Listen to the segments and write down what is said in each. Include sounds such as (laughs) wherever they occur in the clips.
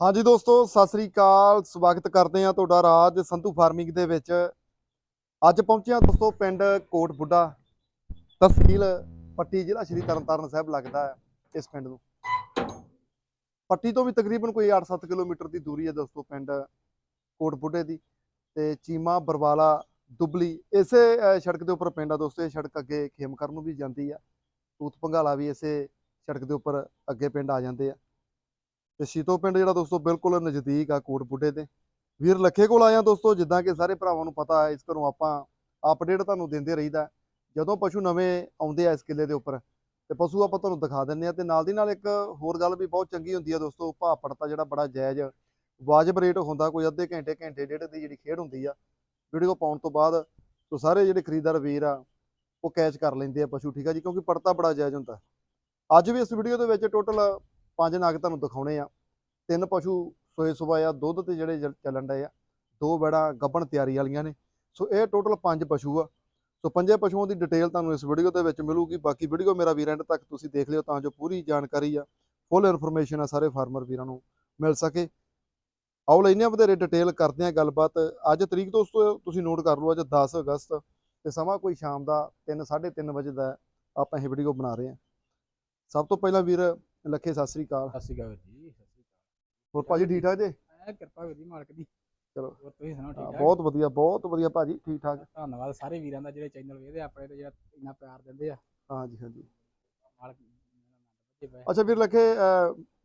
ਹਾਂਜੀ ਦੋਸਤੋ, ਸਤਿ ਸ੍ਰੀ ਅਕਾਲ। ਸਵਾਗਤ ਕਰਦੇ ਹਾਂ ਤੁਹਾਡਾ ਰਾਜ ਸੰਧੂ ਫਾਰਮਿੰਗ ਦੇ ਵਿੱਚ। ਅੱਜ ਪਹੁੰਚਿਆ ਦੋਸਤੋ ਪਿੰਡ ਕੋਟ ਬੁੱਢਾ ਤਹਿਸੀਲ ਪੱਟੀ ਜ਼ਿਲ੍ਹਾ ਸ਼੍ਰੀ ਤਰਨਤਾਰਨ ਸਾਹਿਬ ਲੱਗਦਾ ਹੈ ਇਸ ਪਿੰਡ ਨੂੰ। ਪੱਟੀ ਤੋਂ ਵੀ ਤਕਰੀਬਨ ਕੋਈ 8-7 ਕਿਲੋਮੀਟਰ ਦੀ ਦੂਰੀ ਹੈ ਦੋਸਤੋ ਪਿੰਡ ਕੋਟ ਬੁੱਢੇ ਦੀ। ਤੇ ਚੀਮਾ, ਬਰਵਾਲਾ, ਦੁਬਲੀ, ਇਸੇ ਸੜਕ ਦੇ ਉੱਪਰ ਪਿੰਡ ਆ ਦੋਸਤੋ। ਇਹ ਸੜਕ ਅੱਗੇ ਖੇਮਕਰ ਨੂੰ ਵੀ ਜਾਂਦੀ ਆ। ਤੂਤ ਪੰਘਾਲਾ ਵੀ ਇਸੇ ਸੜਕ ਦੇ ਉੱਪਰ ਅੱਗੇ ਪਿੰਡ ਆ ਜਾਂਦੇ ਆ। ਤੇ ਸ਼ੀਤੋ ਪਿੰਡ ਜਿਹੜਾ ਦੋਸਤੋ ਬਿਲਕੁਲ ਨਜ਼ਦੀਕ ਆ ਕੋਟ ਬੁੱਢੇ ਦੇ ਵੀਰ ਲੱਖੇ ਕੋਲ ਆਇਆ ਦੋਸਤੋ, ਜਿੱਦਾਂ ਕਿ ਸਾਰੇ ਭਰਾਵਾਂ ਨੂੰ ਪਤਾ ਹੈ, ਇਸ ਘਰੋਂ ਆਪਾਂ ਅਪਡੇਟ ਤੁਹਾਨੂੰ ਦਿੰਦੇ ਰਹੀਦਾ। ਜਦੋਂ ਪਸ਼ੂ ਨਵੇਂ ਆਉਂਦੇ ਆ ਇਸ ਕਿੱਲੇ ਦੇ ਉੱਪਰ, ਤੇ ਪਸ਼ੂ ਆਪਾਂ ਤੁਹਾਨੂੰ ਦਿਖਾ ਦਿੰਨੇ ਆ ਤੇ ਨਾਲ ਦੀ ਨਾਲ ਇੱਕ ਹੋਰ ਗੱਲ ਵੀ ਬਹੁਤ ਚੰਗੀ ਹੁੰਦੀ ਆ ਦੋਸਤੋ, ਭਾਅ ਪੜਤਾ ਜਿਹੜਾ ਬੜਾ ਜਾਇਜ਼ ਵਾਜਬ ਰੇਟ ਹੁੰਦਾ, ਕੋਈ ਅੱਧੇ ਘੰਟੇ ਘੰਟੇ, ਡੇਢ ਦੀ ਜਿਹੜੀ ਖੇਡ ਹੁੰਦੀ ਆ ਵੀਡੀਓ ਪਾਉਣ ਤੋਂ ਬਾਅਦ ਤੋਂ ਸਾਰੇ ਜਿਹੜੇ ਖਰੀਦਦਾਰ ਵੀਰ ਆ, ਉਹ ਕੈਚ ਕਰ ਲੈਂਦੇ ਆ ਪਸ਼ੂ, ਠੀਕ ਆ ਜੀ? ਕਿਉਂਕਿ ਪੜਤਾ ਬੜਾ ਜਾਇਜ਼ ਹੁੰਦਾ। ਅੱਜ ਵੀ ਇਸ ਵੀਡੀਓ ਦੇ ਵਿੱਚ ਟੋਟਲ ਪੰਜ ਨਾਗ ਤੁਹਾਨੂੰ ਦਿਖਾਉਣੇ ਆ। ਤਿੰਨ ਪਸ਼ੂ ਸੋਏ ਸੁਬਾ ਆ, ਦੁੱਧ ਤੇ ਜਿਹੜੇ ਚੱਲ- ਚੱਲਣ ਡਏ ਆ। ਦੋ ਬੜਾ ਗੱਭਣ ਤਿਆਰੀ ਵਾਲੀਆਂ ਨੇ। ਸੋ ਇਹ ਟੋਟਲ ਪੰਜ ਪਸ਼ੂ ਆ। ਸੋ ਪੰਜੇ ਪਸ਼ੂਆਂ ਦੀ ਡਿਟੇਲ ਤੁਹਾਨੂੰ ਇਸ ਵੀਡੀਓ ਦੇ ਵਿੱਚ ਮਿਲੂਗੀ। ਬਾਕੀ ਵੀਡੀਓ ਮੇਰਾ ਵੀਰ ਐਂਡ ਤੱਕ ਤੁਸੀਂ ਦੇਖ ਲਿਓ ਤਾਂ ਜੋ ਪੂਰੀ ਜਾਣਕਾਰੀ ਆ। ਫੁੱਲ ਇਨਫੋਰਮੇਸ਼ਨ ਆ ਸਾਰੇ ਫਾਰਮਰ ਵੀਰਾਂ ਨੂੰ ਮਿਲ ਸਕੇ। ਆਓ ਲੈਨੇ ਆ ਵਧੇਰੇ ਡਿਟੇਲ ਕਰਦੇ ਆ ਗੱਲਬਾਤ। ਅੱਜ ਤਰੀਕ ਦੋਸਤੋ, ਤੁਸੀਂ ਨੋਟ ਕਰ ਲਓ ਅੱਜ 10 ਅਗਸਤ ਤੇ ਸਮਾਂ ਕੋਈ ਸ਼ਾਮ ਦਾ 3 3:30 ਵਜੇ ਦਾ ਆਪਾਂ ਇਹ ਵੀਡੀਓ ਬਣਾ ਰਹੇ ਆ। ਸਭ ਤੋਂ ਪਹਿਲਾਂ ਵੀਰ ਲੱਖੇ ਸਤਿ ਸ੍ਰੀ ਅਕਾਲ। ਸਤਿ ਸ਼੍ਰੀ ਅਕਾਲ ਜੀ ਸਤਿ ਸ਼੍ਰੀ ਹੋਰ ਭਾਜੀ ਠੀਕ ਠਾਕ ਜੇ? ਐ ਕਿਰਪਾ ਵੀਰ ਜੀ ਮਾਲਕ ਦੀ। ਚਲੋ। ਹੋਰ ਤੁਸੀਂ ਸੁਣਾਓ ਠੀਕ ਠਾਕ? ਬਹੁਤ ਵਧੀਆ ਬਹੁਤ ਵਧੀਆ ਭਾਜੀ ਠੀਕ ਠਾਕ। ਧੰਨਵਾਦ ਸਾਰੇ ਵੀਰਾਂ ਦਾ ਜਿਹੜੇ ਚੈਨਲ ਵੇਖਦੇ ਆ ਆਪਣੇ ਤੇ ਜਿਹੜਾ ਇੰਨਾ ਪਿਆਰ ਦਿੰਦੇ ਆ। ਹਾਂਜੀ ਹਾਂਜੀ। ਮਾਲਕ ਅੱਛਾ ਵੀਰ ਲੱਖੇ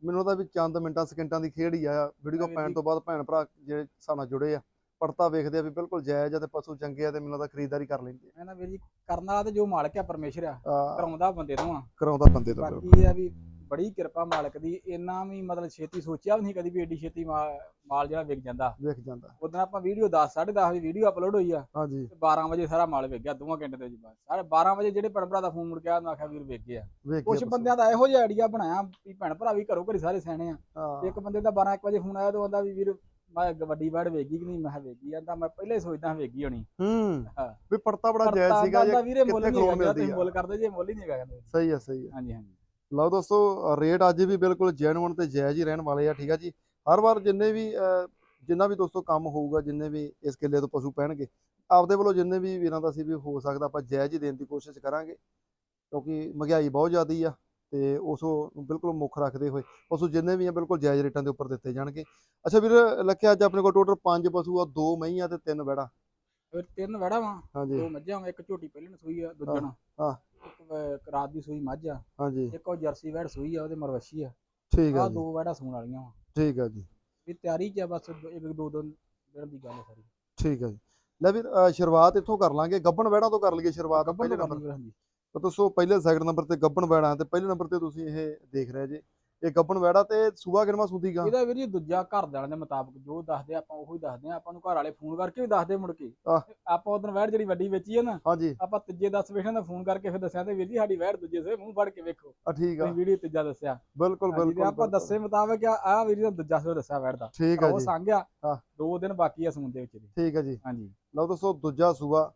ਮੈਨੂੰ ਤਾਂ ਵੀ ਚੰਦ ਮਿੰਟਾਂ ਸਕਿੰਟਾਂ ਦੀ ਖੇਡ ਹੀ ਆ। ਵੀਡੀਓ ਪੈਣ। ਤੋਂ ਬਾਅਦ ਭੈਣ ਭਰਾ ਜਿਹੜੇ ਨਾਲ ਜੁੜੇ ਆ ਪੜਤਾ ਵੇਖਦੇ ਆ ਵੀ ਬਿਲਕੁਲ ਜਾਇਜ਼ ਆ ਤੇ ਪਸ਼ੂ ਚੰਗੇ ਆ ਤੇ ਮੈਨੂੰ ਤਾਂ ਖਰੀਦਦਾਰੀ ਕਰ ਲੈਂਦੇ ਮੈਂ ਨਾ ਵੀਰ ਜੀ ਕਰਨ ਵਾਲਾ ਤੇ ਜੋ ਮਾਲਕ ਆ ਪਰਮੇਸ਼ਰ ਆ। ਆ ਕਰਾਉਂਦਾ ਬੰਦੇ ਤੋਂ ਆ। ਕਰਾਉਂਦਾ ਬੰਦੇ ਤੋਂ। ਬਾਕੀ ਆ ਵੀ ਬੜੀ ਕਿਰਪਾ ਮਾਲਕ ਦੀ ਇੰਨਾ ਵੀ ਮਤਲਬ ਛੇਤੀ ਸੋਚਿਆ ਵੀ ਨਹੀਂ ਕਦੀ ਵੀ ਏਡੀ ਛੇਤੀ ਮਾ- ਮਾਲ ਜਿਹੜਾ ਵਿਕ ਜਾਂਦਾ। ਵੇਖ ਜਾਂਦਾ। ਉਦੋਂ ਆਪਾਂ ਵੀਡੀਓ 10 10:30 ਵਜੇ ਵੀਡੀਓ ਅਪਲੋਡ ਹੋਈ ਆ। ਹਾਂਜੀ। ਤੇ 12 ਵਜੇ ਸਾਰਾ ਮਾਲ ਵਿਕ ਗਿਆ ਦੋਵਾਂ ਘੰਟੇ ਦੇ ਵਿੱਚ ਸਾਰੇ 12 ਵਜੇ ਜਿਹੜੇ ਭੈਣ ਭਰਾ ਦਾ ਫੋਨ ਮੁੜ ਮੈਂ ਆਖਿਆ ਵੀਰ ਵਿਕ ਗਿਆ। ਵੇਖ ਕੁਝ ਗਿਆ ਬੰਦਿਆਂ ਦਾ ਇਹੋ ਜਿਹਾ ਆਈਡੀਆ ਬਣਾਇਆ ਵੀ ਭੈਣ ਭਰਾ ਵੀ ਘਰੋਂ ਘਰੀ ਸਾਰੇ ਸਿਆਣੇ ਆ। ਇੱਕ ਬੰਦੇ ਦਾ 12 1 ਵਜੇ ਫੋਨ ਆਇਆ ਤੇ ਉਹ ਕਹਿੰਦਾ ਵੀ ਵੀਰ ਮੈਂ ਗ- ਵੱਡੀ ਵੜ ਵੇਗੀ ਕਿ ਨਹੀਂ? ਮੈਂ ਕਿਹਾ ਵੇਗੀ ਜਾਂਦਾ ਮੈਂ ਪਹਿਲੇ ਹੀ ਸੋਚਦਾ ਵੇਗੀ ਹੋਣੀ। ਹੂੰ। ਹਾਂ। ਵੀ ਪੜਤਾ ਬੜਾ ਜਾਇਜ਼ ਸੀਗਾ ਜੇ ਵੀਰੇ ਮੁੱਲ ਕਿੱਥੇ ਨਹੀਂ ਖਲੋਣ ਹੈਗਾ ਮਿਲਦੀ ਤੁਸੀਂ ਆ। ਮੁੱਲ ਕਰਦੇ ਜੇ ਮੁੱਲ ਹੀ ਨਹੀਂ ਹੈਗਾ ਕਹਿੰਦੇ। ਸਹੀ ਆ ਸਹੀ ਆ। ਹਾਂਜੀ ਹਾਂਜੀ। ਲਓ ਦੋਸਤੋ ਰੇਟ ਅੱਜ ਵੀ ਬਿਲਕੁਲ ਜੈਨੂਇਨ ਤੇ ਜਾਇਜ਼ ਹੀ ਰਹਿਣ ਵਾਲੇ ਆ ਠੀਕ ਆ ਜੀ। ਹਰ ਵਾਰ ਜਿੰਨੇ ਵੀ ਜਿੰਨਾ ਵੀ ਦੋਸਤੋ ਕੰਮ ਹੋਊਗਾ ਜਿੰਨੇ ਵੀ ਇਸ ਕਿੱਲੇ ਤੋਂ ਪਸ਼ੂ ਪੈਣਗੇ ਆਪਦੇ ਵੱਲੋਂ ਜਿੰਨੇ ਵੀ ਵੀਰਾਂ ਦਾ ਸੀ ਵੀ ਹੋ ਸਕਦਾ ਆਪਾਂ ਜਾਇਜ਼ ਹੀ ਦੇਣ ਦੀ ਕੋਸ਼ਿਸ਼ ਕਰਾਂਗੇ ਕਿਉਂਕਿ ਮਹਿੰਗਾਈ ਬਹੁਤ ਜ਼ਿਆਦੀ ਆ ਤੇ ਉਸ ਨੂੰ ਬਿਲਕੁਲ ਮੁੱਖ ਰੱਖਦੇ ਹੋਏ ਪਸ਼ੂ ਜਿੰਨੇ ਵੀ ਆ ਬਿਲਕੁਲ ਜਾਇਜ਼ ਰੇਟਾਂ ਦੇ ਉੱਪਰ ਦਿੱਤੇ ਜਾਣਗੇ। ਅੱਛਾ ਵੀਰ ਲੱਖਿਆ ਅੱਜ ਆਪਣੇ ਕੋਲ ਟੋਟਲ ਪੰਜ ਪਸ਼ੂ ਆ ਦੋ ਮਈਆਂ ਤੇ ਤਿੰਨ ਵੜਾ। ਫਿਰ ਤਿੰਨ ਵੜਾ ਵਾ? ਹਾਂਜੀ। ਦੋ ਮੱਝਾਂ ਵਾਂ, ਇੱਕ ਝੋਟੀ ਪਹਿਲੇ ਨੂੰ ਸੂਈ ਆ ਦੂਜਾ ਨੂੰ ਹਾਂ। ਇੱਕ ਵ- ਰਾਤ ਦੀ ਸੂਈ ਮੱਝ ਆ। ਹਾਂਜੀ। ਇੱਕ ਉਹ ਜਰਸੀ ਵੈੜ ਸੂਈ ਆ ਉਹਦੇ ਮਰਵਸ਼ੀ ਆ। ਠੀਕ ਆ ਆ ਜੀ। ਦੋ ਵੜਾ ਸੂਣ ਵਾਲੀਆਂ ਵਾ। ਠੀਕ ਆ ਜੀ। ਵੀ ਤਿਆਰੀ ਚ ਆ ਬਸ ਇੱਕ ਦੋ ਦੋ ਦਿਨ ਦੀ ਗੱਲ ਆ ਸਾਰੀ। ਠੀਕ ਆ ਜੀ। ਲੈ ਅਹ, ਸ਼ੁਰੂਆਤ ਇੱਥੋਂ ਕਰ ਲਾਂਗੇ। ਗੱਬਣ ਵੜਾ ਤੋਂ ਕਰ ਲਈਏ ਸ਼ੁਰੂਆਤ ਪਹਿਲੇ ਤੋਂ ਨੰਬਰ ਕਰਨੀ ਹਾਂਜੀ। ਤਾਂ ਦੋਸਤੋ ਪਹਿਲੇ ਸੈਕਿੰਡ ਨੰਬਰ ਤੇ ਗੱਬਣ ਵੈੜਾ ਤੇ ਪਹਿਲੇ ਨੰਬਰ ਤੇ ਤੁਸੀਂ ਇਹ ਦੇਖ ਰਹੇ ਜੇ। ਇਹ ਗੱਬਣ ਵੈੜਾ ਤੇ ਸੂਆ ਕਿਨਵਾ ਸੁੰਦੀਗਾ ਇਹਦਾ ਵੀਰ ਜੀ ਦੂਜਾ ਘਰ ਦੇ ਦੇ ਮੁਤਾਬਕ ਜੋ ਦੱਸਦੇ ਆਪਾਂ ਉਹੀ ਦੱਸਦੇ ਆ ਆਪਾਂ ਨੂੰ ਘਰ ਵਾਲੇ ਫੋਨ ਕਰਕੇ ਵੀ ਦੱਸਦੇ ਮੁੜ ਕੇ। ਆਪਾਂ ਉਦੋਂ ਵੈੜ ਜਿਹੜੀ ਵੱਡੀ ਵੇਚੀ ਹੈ ਨਾ ਹਾਂਜੀ। ਆਪਾਂ ਤੀਜੇ 10 ਵੇਖਣ ਦਾ ਫੋਨ ਕਰਕੇ ਫਿਰ ਦੱਸਿਆ ਤੇ ਵੀਰ ਜੀ ਸਾਡੀ ਵੈੜ ਦੂਜੇ ਸੇ ਮੂੰਹ ਫੜ ਕੇ ਵੇਖੋ। ਆ ਠੀਕ ਆ। ਵੀਡੀਓ ਤੀਜਾ ਦੱਸਿਆ। ਬਿਲਕੁਲ ਬਿਲਕੁਲ ਆਪਾਂ। ਦੱਸੇ ਮੁਤਾਬਕ ਆ ਆ ਵੀਰ ਜੀ ਦਾ ਦੂਜਾ ਸੇ ਦੱਸਿਆ ਵੈੜ ਦਾ। ਠੀਕ ਆ ਉਹ ਜੀ। ਸੰਗਿਆ ਹਾਂ। ਦੋ ਦਿਨ ਬਾਕੀ ਆ ਸੂਣ ਦੇ ਵਿੱਚ ਠੀਕ ਆ ਜੀ। ਹਾਂਜੀ। ਲਓ ਦੋਸਤੋ ਦੂਜਾ ਸੂਆ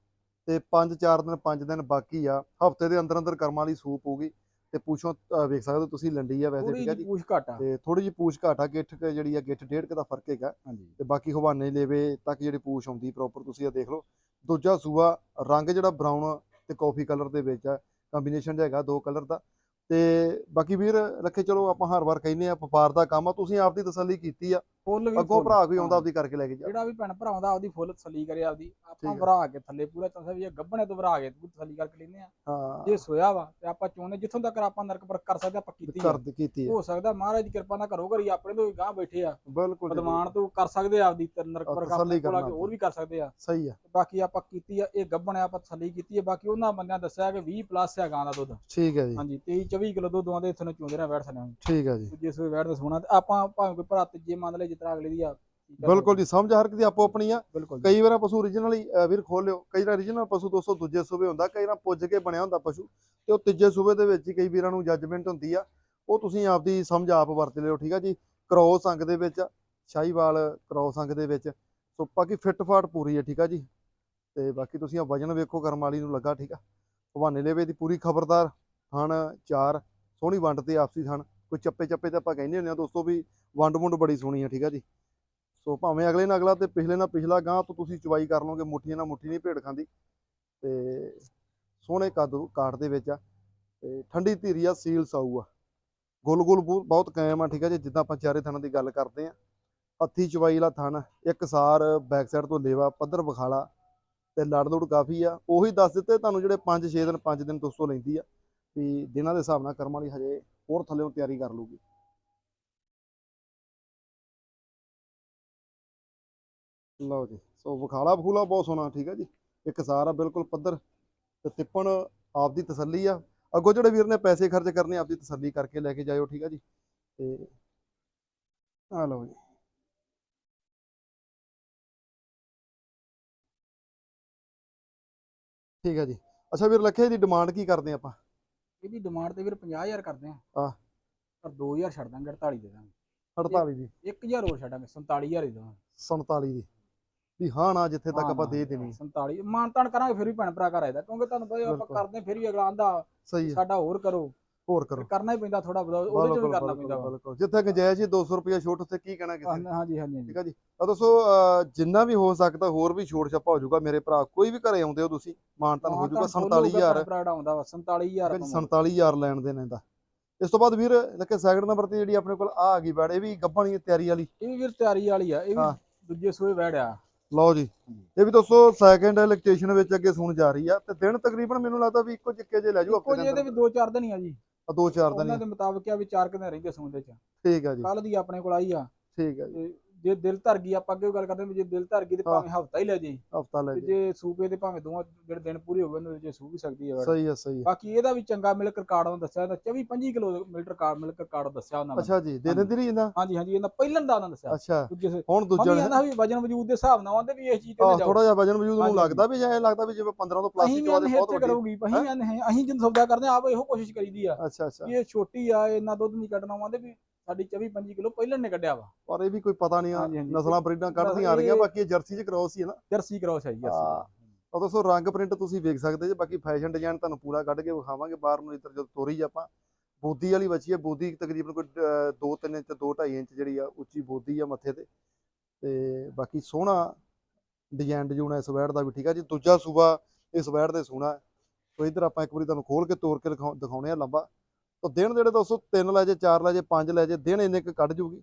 ਤੇ 5-4 ਦਿਨ 5 ਦਿਨ ਬਾਕੀ ਆ। ਹਫ਼ਤੇ ਦੇ ਅੰਦਰ ਅੰਦਰ ਕਰਮਾਂ ਵਾਲੀ ਸੂਪ ਹੋਊਗੀ ਤੇ ਪੂਛੋਂ ਵੇਖ ਸਕਦੇ ਹੋ ਤੁਸੀਂ ਲੰਡੀ ਆ ਵੈਸੇ ਠੀਕ ਆ ਜਿਹੀ ਜੀ। ਪੂਛ ਘੱਟ ਆ। ਤੇ ਥੋੜੀ ਜਿਹੀ ਪੂਛ ਘਾਟਾ ਗਿੱਠ ਕੁ ਜਿਹੜੀ ਆ ਗਿੱਠ ਡੇਢ ਕੁ ਦਾ ਫ਼ਰਕ ਹੈਗਾ। ਹਾਂਜੀ। ਤੇ ਬਾਕੀ ਹਵਾਨੇ ਲੇਵੇ ਤੱਕ ਜਿਹੜੀ ਪੂਛ ਆਉਂਦੀ ਪ੍ਰੋਪਰ ਤੁਸੀਂ ਇਹ ਦੇਖ ਲਓ। ਦੂਜਾ ਸੂਆ ਰੰਗ ਜਿਹੜਾ ਬਰਾਊਨ ਤੇ ਕਾਫੀ ਕਲਰ ਦੇ ਵਿੱਚ ਆ ਕੰਬੀਨੇਸ਼ਨ ਜਿਹਾ ਹੈਗਾ ਦੋ ਕਲਰ ਦਾ। ਤੇ ਬਾਕੀ ਵੀਰ ਰੱਖੇ ਚਲੋ ਆਪਾਂ ਹਰ ਵਾਰ ਕਹਿੰਨੇ ਆ ਵਪਾਰ ਦਾ ਕੰਮ ਆ ਤੁਸੀਂ ਆਪਦੀ ਤਸੱਲੀ ਕੀਤੀ ਆ। ਫੁੱਲ ਵੀ ਅੱਗੋਂ। ਭਰਾ ਕੋਈ ਆਉਂਦਾ। ਆਪਦੀ ਕਰਕੇ ਲੈ ਕੇ ਜਾ। ਜਿਹੜਾ ਵੀ ਭੈਣ ਭਰਾ ਆਉਂਦਾ ਆਪਦੀ ਫੁੱਲ ਤਸੱਲੀ ਕਰੇ ਆਪਦੀ। ਆਪਾਂ। ਭਰਾ ਕੇ ਥੱਲੇ ਪੂਰਾ ਤਸਾ ਵੀ ਇਹ ਗੱਭਣੇ ਤੋਂ ਭਰਾ ਕੇ ਤਸੱਲੀ ਕਰਕੇ ਲੈਨੇ ਆ। ਹਾਂ। ਜੇ ਸੋਇਆ ਵਾ ਤੇ ਆਪਾਂ ਚਾਹੁੰਦੇ ਜਿੱਥੋਂ ਤੱਕ ਆਪਾਂ ਨਰਕ ਪਰ ਕਰ ਸਕਦੇ ਆਪਾਂ ਕੀਤੀ ਕਰ ਕੀਤੀ ਹੋ ਸਕਦਾ ਮਹਾਰਾਜ ਦੀ ਕਿਰਪਾ ਨਾਲ ਘਰੋਂ ਘਰੀ ਆਪਣੇ ਤੋਂ ਵੀ ਗਾਂ ਬੈਠੇ ਆ। ਬਿਲਕੁਲ ਜੀ, ਪਦਮਾਨ ਤੋਂ ਕਰ ਸਕਦੇ ਆ ਆਪਦੀ ਤੇ ਨਰਕ ਪਰ ਆ ਕੇ ਹੋਰ ਵੀ ਕਰ ਸਕਦੇ ਆ। ਸਹੀ ਆ। ਤੇ ਬਾਕੀ ਆਪਾਂ ਕੀਤੀ ਆ ਇਹ ਗੱਭਣ ਆਪਾਂ ਤਸੱਲੀ ਕੀਤੀ ਆ। ਬਾਕੀ ਉਹਨਾਂ ਬੰਦਿਆਂ ਦੱਸਿਆ ਕਿ 20 ਪਲੱਸ ਆ ਗਾਂ ਦਾ ਦੁੱਧ। ਠੀਕ ਹੈ ਜੀ। ਹਾਂਜੀ 23 24 ਕਿਲੋ ਦੁੱਧ ਆਉਂਦੇ ਇੱਥੇ ਨੂੰ ਚੋਂਦੇ ਨਾ ਬੈਠ ਸਕਦੇ ਠੀਕ ਹੈ ਜੀ। ਦੂਜੇ ਸੂਏ ਬੈਠ ਦੇ ਸੋਣਾ ਤੇ ਆਪਾਂ ਭਾਵੇਂ ਕੋਈ ਭਰਾ ਤੀਜੇ ਮੰਨ ਲੈ ਜਿਸ ਤਰ੍ਹਾਂ ਅਗਲੇ ਦੀ ਆ ਬਿਲਕੁਲ ਜੀ ਸਮਝ ਹਰ ਇੱਕ ਦੀ ਆਪੋ ਆਪਣੀ ਆ। ਬਿਲਕੁਲ ਕਈ ਵਾਰ ਪਸ਼ੂ origignal ਹੀ ਵੀਰ ਖੋਲ ਲਿਓ। ਕਈ ਵਾਰ origignal ਪਸ਼ੂ ਦੋਸਤੋ ਦੂਜੇ ਸੂਬੇ ਹੁੰਦਾ ਕਈ ਵਾਰ ਪੁੱਜ ਕੇ ਬਣਿਆ ਹੁੰਦਾ ਪਸ਼ੂ ਤੇ ਉਹ ਤੀਜੇ ਸੂਬੇ ਦੇ ਵਿੱਚ ਹੀ ਕਈ ਵੀਰਾਂ ਨੂੰ ਜੱਜਮੈਂਟ ਹੁੰਦੀ ਆ। ਉਹ ਤੁਸੀਂ ਆਪਦੀ ਸਮਝ ਆਪ ਵਰਤ ਲਿਓ ਠੀਕ ਆ ਜੀ? ਕ੍ਰੋਸ ਅੰਗ ਦੇ ਵਿੱਚ ਸ਼ਾਹੀਵਾਲ ਕ੍ਰੋਸ ਅੰਗ ਦੇ ਵਿੱਚ। ਸੋ ਬਾਕੀ ਫਿੱਟ ਫਾਟ ਪੂਰੀ ਹੈ ਠੀਕ ਆ ਜੀ? ਤੇ ਬਾਕੀ ਤੁਸੀਂ ਆ ਵਜਨ ਵੇਖੋ ਕਰਮ ਵਾਲੀ ਨੂੰ ਲੱਗਾ ਠੀਕ ਆ? ਭਵਾਨੇ ਲੇਵੇ ਦੀ ਪੂਰੀ ਖਬਰਦਾਰ ਥਣ ਚਾਰ ਸੋਹਣੀ ਵੰਡ ਤੇ ਆਪਸੀ ਥਣ। ਕੋਈ ਚੱਪੇ ਚੱਪੇ ਤੇ ਆਪਾਂ ਕਹਿੰਦੇ ਹੁੰਦੇ ਆ ਦੋਸਤੋ ਵੀ ਵੰਡ ਵੁੰਡ ਬੜੀ ਸੋਹਣੀ ਆ, ਠੀਕ ਆ ਜੀ। ਸੋ ਭਾਵੇਂ ਅਗਲੇ ਨਾਲ ਅਗਲਾ ਤੇ ਪਿਛਲੇ ਨਾਲ ਪਿਛਲਾ ਗਾਂ ਤੋਂ ਤੁਸੀਂ ਚਵਾਈ ਕਰ ਲਓਗੇ ਮੁੱਠੀ ਨਾਲ ਮੁੱਠੀ ਨਹੀਂ ਭੇਡ ਖਾਂਦੀ। ਤੇ ਸੋਹਣੇ ਕਾਦੂ ਕਾਟ ਦੇ ਵਿੱਚ ਆ। ਤੇ ਠੰਡੀ ਧੀਰੀ ਆ, ਸੀਲ ਸਾਊ ਆ। ਗੁੱਲ ਗੁੱਲ ਬਹੁ- ਬਹੁਤ ਕਾਇਮ ਆ, ਠੀਕ ਆ ਜੀ, ਜਿੱਦਾਂ ਆਪਾਂ ਚਾਰੇ ਥਣਾਂ ਦੀ ਗੱਲ ਕਰਦੇ ਆ। ਹੱਥੀ ਚਵਾਈ ਵਾਲਾ ਥਣ, ਇੱਕ ਸਾਰ ਬੈਕ ਸਾਈਡ ਤੋਂ ਲੇਵਾ, ਪੱਧਰ ਵਿਖਾਲਾ, ਤੇ ਲੜ ਲੁੜ ਕਾਫੀ ਆ। ਉਹੀ ਦੱਸ ਦਿੱਤੇ ਤੁਹਾਨੂੰ ਜਿਹੜੇ 5-6 ਦਿਨ 5 ਦਿਨ ਦੋਸਤੋ ਲੈਂਦੀ ਆ, ਵੀ ਦਿਨਾਂ ਦੇ ਹਿਸਾਬ ਨਾਲ ਕਰਮ ਵਾਲੀ ਹਜੇ ਹੋਰ ਥੱਲੇੋਂ ਤਿਆਰੀ ਕਰ ਲੂਗੀ ਲਓ ਜੀ ਸੋ ਵਿਖਾਲਾ ਬਖੂਲਾ ਬਹੁਤ ਸੋਹਣਾ ਠੀਕ ਆ ਜੀ। ਇੱਕ ਸਾਰ ਬਿਲਕੁਲ ਪੱਧਰ ਤੇ ਤਿੱਪਣ ਆਪਦੀ ਤਸੱਲੀ ਆ। ਅੱਗੋਂ ਜਿਹੜੇ ਵੀਰ ਨੇ ਪੈਸੇ ਖਰਚ ਕਰਨੇ ਆਪਦੀ ਤਸੱਲੀ ਕਰਕੇ ਲੈ ਕੇ ਜਾਇਓ ਠੀਕ ਆ ਜੀ। ਤੇ ਆ ਲਓ ਜੀ। ਠੀਕ ਆ ਜੀ। ਅੱਛਾ ਵੀਰ ਲੱਖੇ ਦੀ ਡਿਮਾਂਡ ਕੀ ਕਰਦੇ ਆਪਾਂ? ਇਹਦੀ ਡਿਮਾਂਡ ਤੇ ਵੀਰ 50000 ਕਰਦੇ ਆ। ਹਾਂ। ਪਰ 2000 ਛੱਡ ਦਾਂਗੇ 48 ਦੇ ਦਾਂਗੇ। 48 ਦੀ 1000 ਹੋਰ ਛੱਡਾਂਗੇ 47000 ਹੀ ਦੇਵਾਂਗੇ। 47 ਦੀ ਵੀ ਹਾਂ ਨਾ ਜਿੱਥੇ ਤੱਕ ਆਪਾਂ ਦੇ ਦੇਣੀ। 47 ਮਾਨਤਾਨ ਕਰਾਂਗੇ ਫਿਰ ਵੀ ਭੈਣ ਭਰਾ ਘਰ ਆਇਦਾ ਕਿਉਂਕਿ ਤੁਹਾਨੂੰ ਪਤਾ ਆਪਾਂ। ਕਰਦੇ ਫਿਰ ਵੀ ਅਗਲਾ ਆਂਦਾ ਸਹੀ ਸਾਡਾ ਹੋਰ ਕਰੋ। ਹੋਰ ਕਰੋ। ਕਰਨਾ ਹੀ ਪੈਂਦਾ ਥੋੜਾ ਬਹੁਤਾ ਉਹਦੇ ਚ ਵੀ ਕਰਨਾ ਪੈਂਦਾ। ਬਿਲਕੁਲ। ਜਿੱਥੇ ਗੁੰਜਾਇਸ਼ ਹੀ 200 ਰੁਪਏ ਛੋਟ ਉੱਥੇ ਕੀ ਕਹਿਣਾ ਕਿਸੇ ਹਾਂਜੀ ਹਾਂਜੀ ਠੀਕ ਆ ਜੀ। ਤਾਂ ਦੋਸਤੋ ਜਿੰਨਾ ਵੀ ਹੋ ਸਕਦਾ ਹੋਰ ਵੀ ਛੋਟ ਛੱਪਾ ਹੋ ਜਾਊਗਾ ਮੇਰੇ ਭਰਾ ਕੋਈ ਵੀ ਘਰੇ ਆਉਂਦੇ ਹੋ ਤੁਸੀਂ ਮਾਨਤਾਨ ਹੋ ਜਾਊਗਾ 47000 ਭਰਾ ਆਉਂਦਾ ਵਾ 47000 ਠੀਕ ਹੈ ਜੀ 47000 ਲੈਣ ਦੇ ਨੇ ਦਾ ਇਸ ਤੋਂ ਬਾਅਦ ਵੀਰ ਲੱਕੇ ਸੈਕਿੰਡ ਨੰਬਰ ਤੇ ਜਿਹੜੀ ਆਪਣੇ ਕੋਲ ਆ ਆ ਗਈ ਬੈੜ ਇਹ ਵੀ ਗੱਭਣ ਦੀ ਤਿਆਰੀ ਵਾਲੀ। ਇਹ ਵੀ ਵੀਰ ਤਿਆਰੀ ਵਾਲੀ ਆ ਇਹ। ਵੀ ਦੂਜੇ ਸੂਏ ਵੜਿਆ ਲਓ ਜੀ। ਇਹ ਵੀ ਦੋਸਤੋ ਸੈਕਿੰਡ ਇਲੈਕਟ੍ਰੀਸ਼ਨ ਵਿੱਚ ਅੱਗੇ ਸੁਣ ਜਾ ਰਹੀ ਆ ਤੇ ਦਿਨ ਤਕਰੀਬਨ ਮੈਨੂੰ ਲੱਗਦਾ ਵੀ ਇੱਕੋ ਜਿੱਕੇ ਜੇ ਲੈ ਜਾਊ ਇੱਕੋ ਜਿਹੇ ਦੇ ਦੇ ਵੀ 2-4 ਦਿਨ ਹੀ ਆ ਜੀ। ਆ ਦੋ ਚਾਰ ਦਿਨ ਉਹਨਾਂ ਦੇ ਮੁਤਾਬਕ ਆ ਵੀ 4 ਦਿਨ ਰਹਿੰਦੇ ਸੌਂਦੇ ਚ। ਠੀਕ ਆ ਜੀ। ਕੱਲ ਦੀ ਆਪਣੇ ਕੋਲ ਆਈ ਆ। ਠੀਕ ਆ ਜੀ। ਜੇ ਦਿਲ ਧਰ ਗਈ ਆਪਾਂ ਅੱਗੇ ਵੀ ਗੱਲ ਕਰਦੇ ਹਾਂ ਵੀ ਜੇ ਦਿਲ ਧਰ ਗਈ ਤੇ ਹਾਂ। ਭਾਵੇਂ ਹਫਤਾ ਹੀ ਲੈ ਜੇ ਹਫਤਾ ਲੈ ਤੇ ਜੀ ਜੇ ਸੂਪੇ ਦੇ ਭਾਵੇਂ ਦੋਵਾਂ ਜਿਹੜੇ ਦਿਨ ਪੂਰੇ ਹੋ ਗਏ ਉਹਨਾਂ ਦੇ ਜੇ ਸੂ ਵੀ ਸਕਦੀ ਹੈ ਵੈੜ। ਸਹੀ ਆ ਸਹੀ ਬਾਕੀ ਇਹਦਾ ਵੀ ਚੰਗਾ ਮਿਲਕ ਰਿਕਾਰਡ ਉਹਨਾਂ ਦੱਸਿਆ ਇਹਦਾ 24 25 kilo milk record milk record ਦੱਸਿਆ ਉਹਨਾਂ ਨੇ। ਅੱਛਾ ਜੀ ਦੇ ਦਿੰਦੀ ਰਹੀ ਇਹਨਾਂ ਹਾਂਜੀ ਹਾਂਜੀ ਇਹਨਾਂ ਪਹਿਲਣ ਦਾ ਉਹਨਾਂ ਦੱਸਿਆ। ਅੱਛਾ ਦੂਜੇ ਸੇ ਹੁਣ ਦੂਜਾ ਮੰਮੀ ਆਂਦਾ ਵੀ ਵਜਨ ਵਜੂਦ ਦੇ ਹਿਸਾਬ ਨਾਲ ਆਉਂਦੇ ਵੀ ਇਸ ਚੀਜ਼ ਤੇ ਨਾ ਜਾਓ ਥੋੜਾ ਜਿਹਾ ਵਜਨ ਵਜੂਦ ਨੂੰ ਹਾਂਜੀ, ਲੱਗਦਾ ਵੀ ਐਂ ਲੱਗਦਾ ਵੀ ਜਿਵੇਂ 15 ਤੋਂ ਪਲੱਸ ਅਸੀਂ ਹੀ ਵੀ ਚਵਾ ਦੇ ਇਹਨੇ ਬਹੁਤ ਹਿੱਤ ਵੱਡੀ। ਕਰੂਗੀ ਅਸੀਂ ਵੀ ਅਸੀਂ ਜਿੰਨ ਸੌਦਾ ਕਰਦੇ ਆਪ ਇਹੋ ਕੋਸ਼ਿਸ਼ ਕਰੀਦੀ ਆ ਅੱਛਾ ਅੱਛਾ। ਵੀ ਇਹ ਛੋਟੀ ਆ ਇਹਨਾਂ ਦੁੱਧ ਨਹੀਂ ਕੱਢਣਾ ਆਉਂਦੇ ਵੀ ਸਾਡੀ 24 25 ਕਿਲੋ ਪਹਿਲਣ ਨੇ ਕੱਢਿਆ ਵਾ। ਪਰ ਇਹ ਵੀ ਕੋਈ ਪਤਾ ਨਹੀਂ। ਨਸਲਾਂ ਬਰੀਡਾਂ ਕੱਢਦੀਆਂ ਆ ਰਹੀਆਂ ਬਾਕੀ ਇਹ ਜਰਸੀ ਚ ਕ੍ਰੋਸ ਹੀ ਹੈ ਨਾ। ਜਰਸੀ ਕਰਾਓ ਸਹੀ ਹਾਂ। ਜਰਸੀ। ਉਹ ਦੋਸਤੋ ਰੰਗ ਪ੍ਰਿੰਟ ਤੁਸੀਂ ਵੇਖ ਸਕਦੇ ਜੇ ਬਾਕੀ ਫੈਸ਼ਨ ਡਿਜ਼ਾਈਨ ਤੁਹਾਨੂੰ ਪੂਰਾ ਕੱਢ ਕੇ ਵਿਖਾਵਾਂਗੇ ਬਾਹਰ ਨੂੰ ਇੱਧਰ ਜਦੋਂ ਤੋਰੀ ਆਪਾਂ। ਬੋਦੀ ਵਾਲੀ ਬੱਚੀ ਹੈ ਬੋਦੀ ਤਕਰੀਬਨ ਕੋਈ 2-3 ਇੰਚ 2-2.5 ਇੰਚ ਜਿਹੜੀ ਆ ਉੱਚੀ ਬੋਦੀ ਆ ਮੱਥੇ ਤੇ। ਤੇ ਬਾਕੀ ਸੋਹਣਾ ਡਿਜ਼ਾਈਨ ਡਿਜ਼ਾਈਨ ਇਸ ਵੈੜ ਦਾ ਵੀ ਠੀਕ ਆ ਜੀ? ਦੂਜਾ ਸੂਬਾ ਇਸ ਵੈੜ ਦੇ ਸੋਹਣਾ। ਸੋ ਇੱਧਰ ਆਪਾਂ ਇੱਕ ਵਾਰੀ ਤੁਹਾਨੂੰ ਖੋਲ ਕੇ ਤੋੜ ਕੇ ਦਿਖਾਉ- ਦਿਖਾਉਣੇ ਆ ਲੰਬਾ। ਤਾਂ ਦਿਨ ਜਿਹੜੇ ਦੋਸਤੋ ਤਿੰਨ ਲੈ ਜੇ, ਚਾਰ ਲੈ ਜੇ, ਪੰਜ ਲੈ ਜੇ, ਦਿਨ ਇੰਨੇ ਕੁ ਕੱਢ ਜੂਗੀ।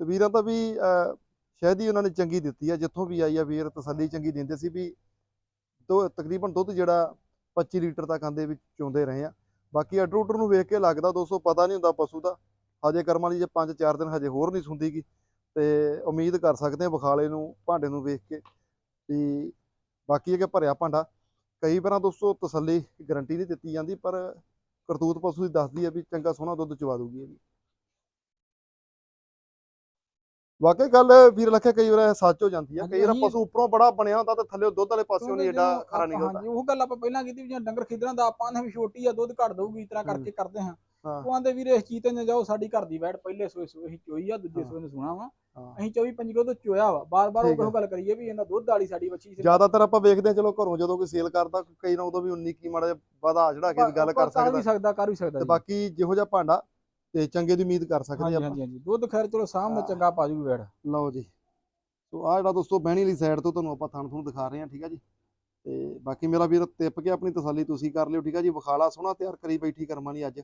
ਤੇ ਵੀਰਾਂ ਤਾਂ ਵੀ ਸ਼ਾਇਦ ਹੀ ਉਹਨਾਂ ਨੇ ਚੰਗੀ ਦਿੱਤੀ ਆ, ਜਿੱਥੋਂ ਵੀ ਆਈ ਆ ਵੀਰ, ਤਸੱਲੀ ਚੰਗੀ ਦਿੰਦੇ ਸੀ ਵੀ ਦੋ, ਤਕਰੀਬਨ ਦੁੱਧ ਜਿਹੜਾ 25 ਲੀਟਰ ਤੱਕ ਆਂਦੇ ਵਿੱਚ ਚੋਂਦੇ ਰਹੇ ਆ। ਬਾਕੀ ਆਰਡਰ ਨੂੰ ਵੇਖ ਕੇ ਲੱਗਦਾ ਦੋਸਤੋ, ਪਤਾ ਨਹੀਂ ਹੁੰਦਾ ਪਸ਼ੂ ਦਾ। ਹਜੇ ਕਰਮਾਂ ਵਾਲੀ ਜੇ 5-4 ਦਿਨ ਹਜੇ ਹੋਰ ਨਹੀਂ ਸੁੰਦੀਗੀ। ਤੇ ਉਮੀਦ ਕਰ ਸਕਦੇ ਆ ਬਖਾਲੇ ਨੂੰ, ਭਾਂਡੇ ਨੂੰ ਵੇਖ ਕੇ ਵੀ ਬਾਕੀ ਇਹ ਕਿ ਭਰਿਆ ਭਾਂਡਾ। ਕਈ ਵਾਰਾਂ ਦੋਸਤੋ, ਤਸੱਲੀ ਗਾਰੰਟੀ ਨਹੀਂ ਦਿੱਤੀ ਜਾਂਦੀ, ਪਰ ਕਰਤੂਤ ਪਸ਼ੂ ਦੀ ਦੱਸਦੀ ਆ ਵੀ ਚੰਗਾ ਸੋਹਣਾ ਦੁੱਧ ਚਵਾ ਦੂਗੀ ਇਹ ਵੀ ਵਾਕਈ ਗੱਲ ਵੀਰ ਲੱਖੇ ਕਈ ਵਾਰ ਸੱਚ ਹੋ ਜਾਂਦੀ ਆ ਹਾਂਜੀ, ਕਈ ਵਾਰ ਪਸ਼ੂ ਉੱਪਰੋਂ ਬੜਾ ਬਣਿਆ ਹੁੰਦਾ ਤੇ ਥੱਲੇ ਦੁੱਧ ਵਾਲੇ ਪਾਸਿਓਂ ਨਹੀਂ ਏਡਾ ਖਰਾ ਨਿਕਲਦਾ ਹਾਂਜੀ ਉਹ ਗੱਲ ਆਪਾਂ ਪਹਿਲਾਂ ਕੀਤੀ ਵੀ ਜਾਂ ਡੰਗਰ ਖਿੱਦਰਾਂ ਦਾ ਆਪਾਂ ਨੇ ਵੀ ਛੋਟੀ ਆ ਦੁੱਧ ਘੱਟ ਦਊਗੀ ਇਸ ਤਰ੍ਹਾਂ ਹੂੰ। ਕਰਕੇ ਕਰਦੇ ਹਾਂ ਹਾਂ। ਉਹ ਆਂਦੇ ਵੀਰੇ ਇਸ ਚੀਜ਼ ਤੇ ਨਾ ਜਾਓ ਸਾਡੀ ਘਰ ਦੀ ਵੈੜ ਪਹਿਲੇ ਸੋਏ ਸੋਏ ਅਸੀਂ ਚੋਈ ਆ ਦੂਜੇ। ਸੋਏ ਨੂੰ ਸੁਣਾ ਵਾ। ਅਸੀਂ 24 25 ਕਿਲੋ ਤੋਂ ਚੋਇਆ ਵਾ। ਬਾਰ-ਬਾਰ ਉਹ ਗੱਲ ਕਰੀਏ ਵੀ ਇਹਨਾਂ ਦੁੱਧ ਵਾਲੀ ਸਾਡੀ ਬੱਚੀ ਸੀ। ਜ਼ਿਆਦਾਤਰ ਆਪਾਂ ਵੇਖਦੇ ਚਲੋ ਘਰੋਂ ਜਦੋਂ ਕੋਈ ਸੇਲ ਕਰਦਾ ਕਈ ਨਾ ਉਦੋਂ ਵੀ 19 ਕੀ ਮਾੜਾ ਵਧਾ ਚੜਾ ਕੇ ਗੱਲ ਕਰ ਕਰ ਵੀ ਸਕਦਾ ਸਕਦਾ ਕਰ ਵੀ ਸਕਦਾ ਤੇ। ਬਾਕੀ ਜਿਹੋ ਜਿਹਾ ਭਾਂਡਾ ਤੇ ਚੰਗੇ ਦੀ ਉਮੀਦ ਕਰ ਸਕਦੇ ਆਪਾਂ। ਹਾਂਜੀ ਹਾਂਜੀ। ਦੁੱਧ ਖੈਰ ਚਲੋ ਸਾਹਮਣੇ। ਚੰਗਾ ਪਾ ਜੂਗੀ ਵੈੜ ਲਓ ਜੀ। ਸੋ ਆ ਜਿਹੜਾ ਦੋਸਤੋ ਬਹਿਣੀ ਵਾਲੀ ਸਾਈਡ ਤੋਂ ਤੁਹਾਨੂੰ ਆਪਾਂ ਥਣ ਥਣ ਦਿਖਾ ਰਹੇ ਹਾਂ ਠੀਕ ਆ ਜੀ। ਤੇ ਬਾਕੀ ਮੇਰਾ ਵੀਰ ਤਿੱਪ ਕੇ ਆਪਣੀ ਤਸੱਲੀ ਤੁਸੀਂ ਕਰ ਲਿਓ ਠੀਕ ਆ ਜੀ। ਵਿਖਾਲਾ ਸੋਹਣਾ ਤਿਆਰ ਕਰੀ ਬੈਠੀ ਕਰਮਾਂ ਲਈ ਅੱਜ।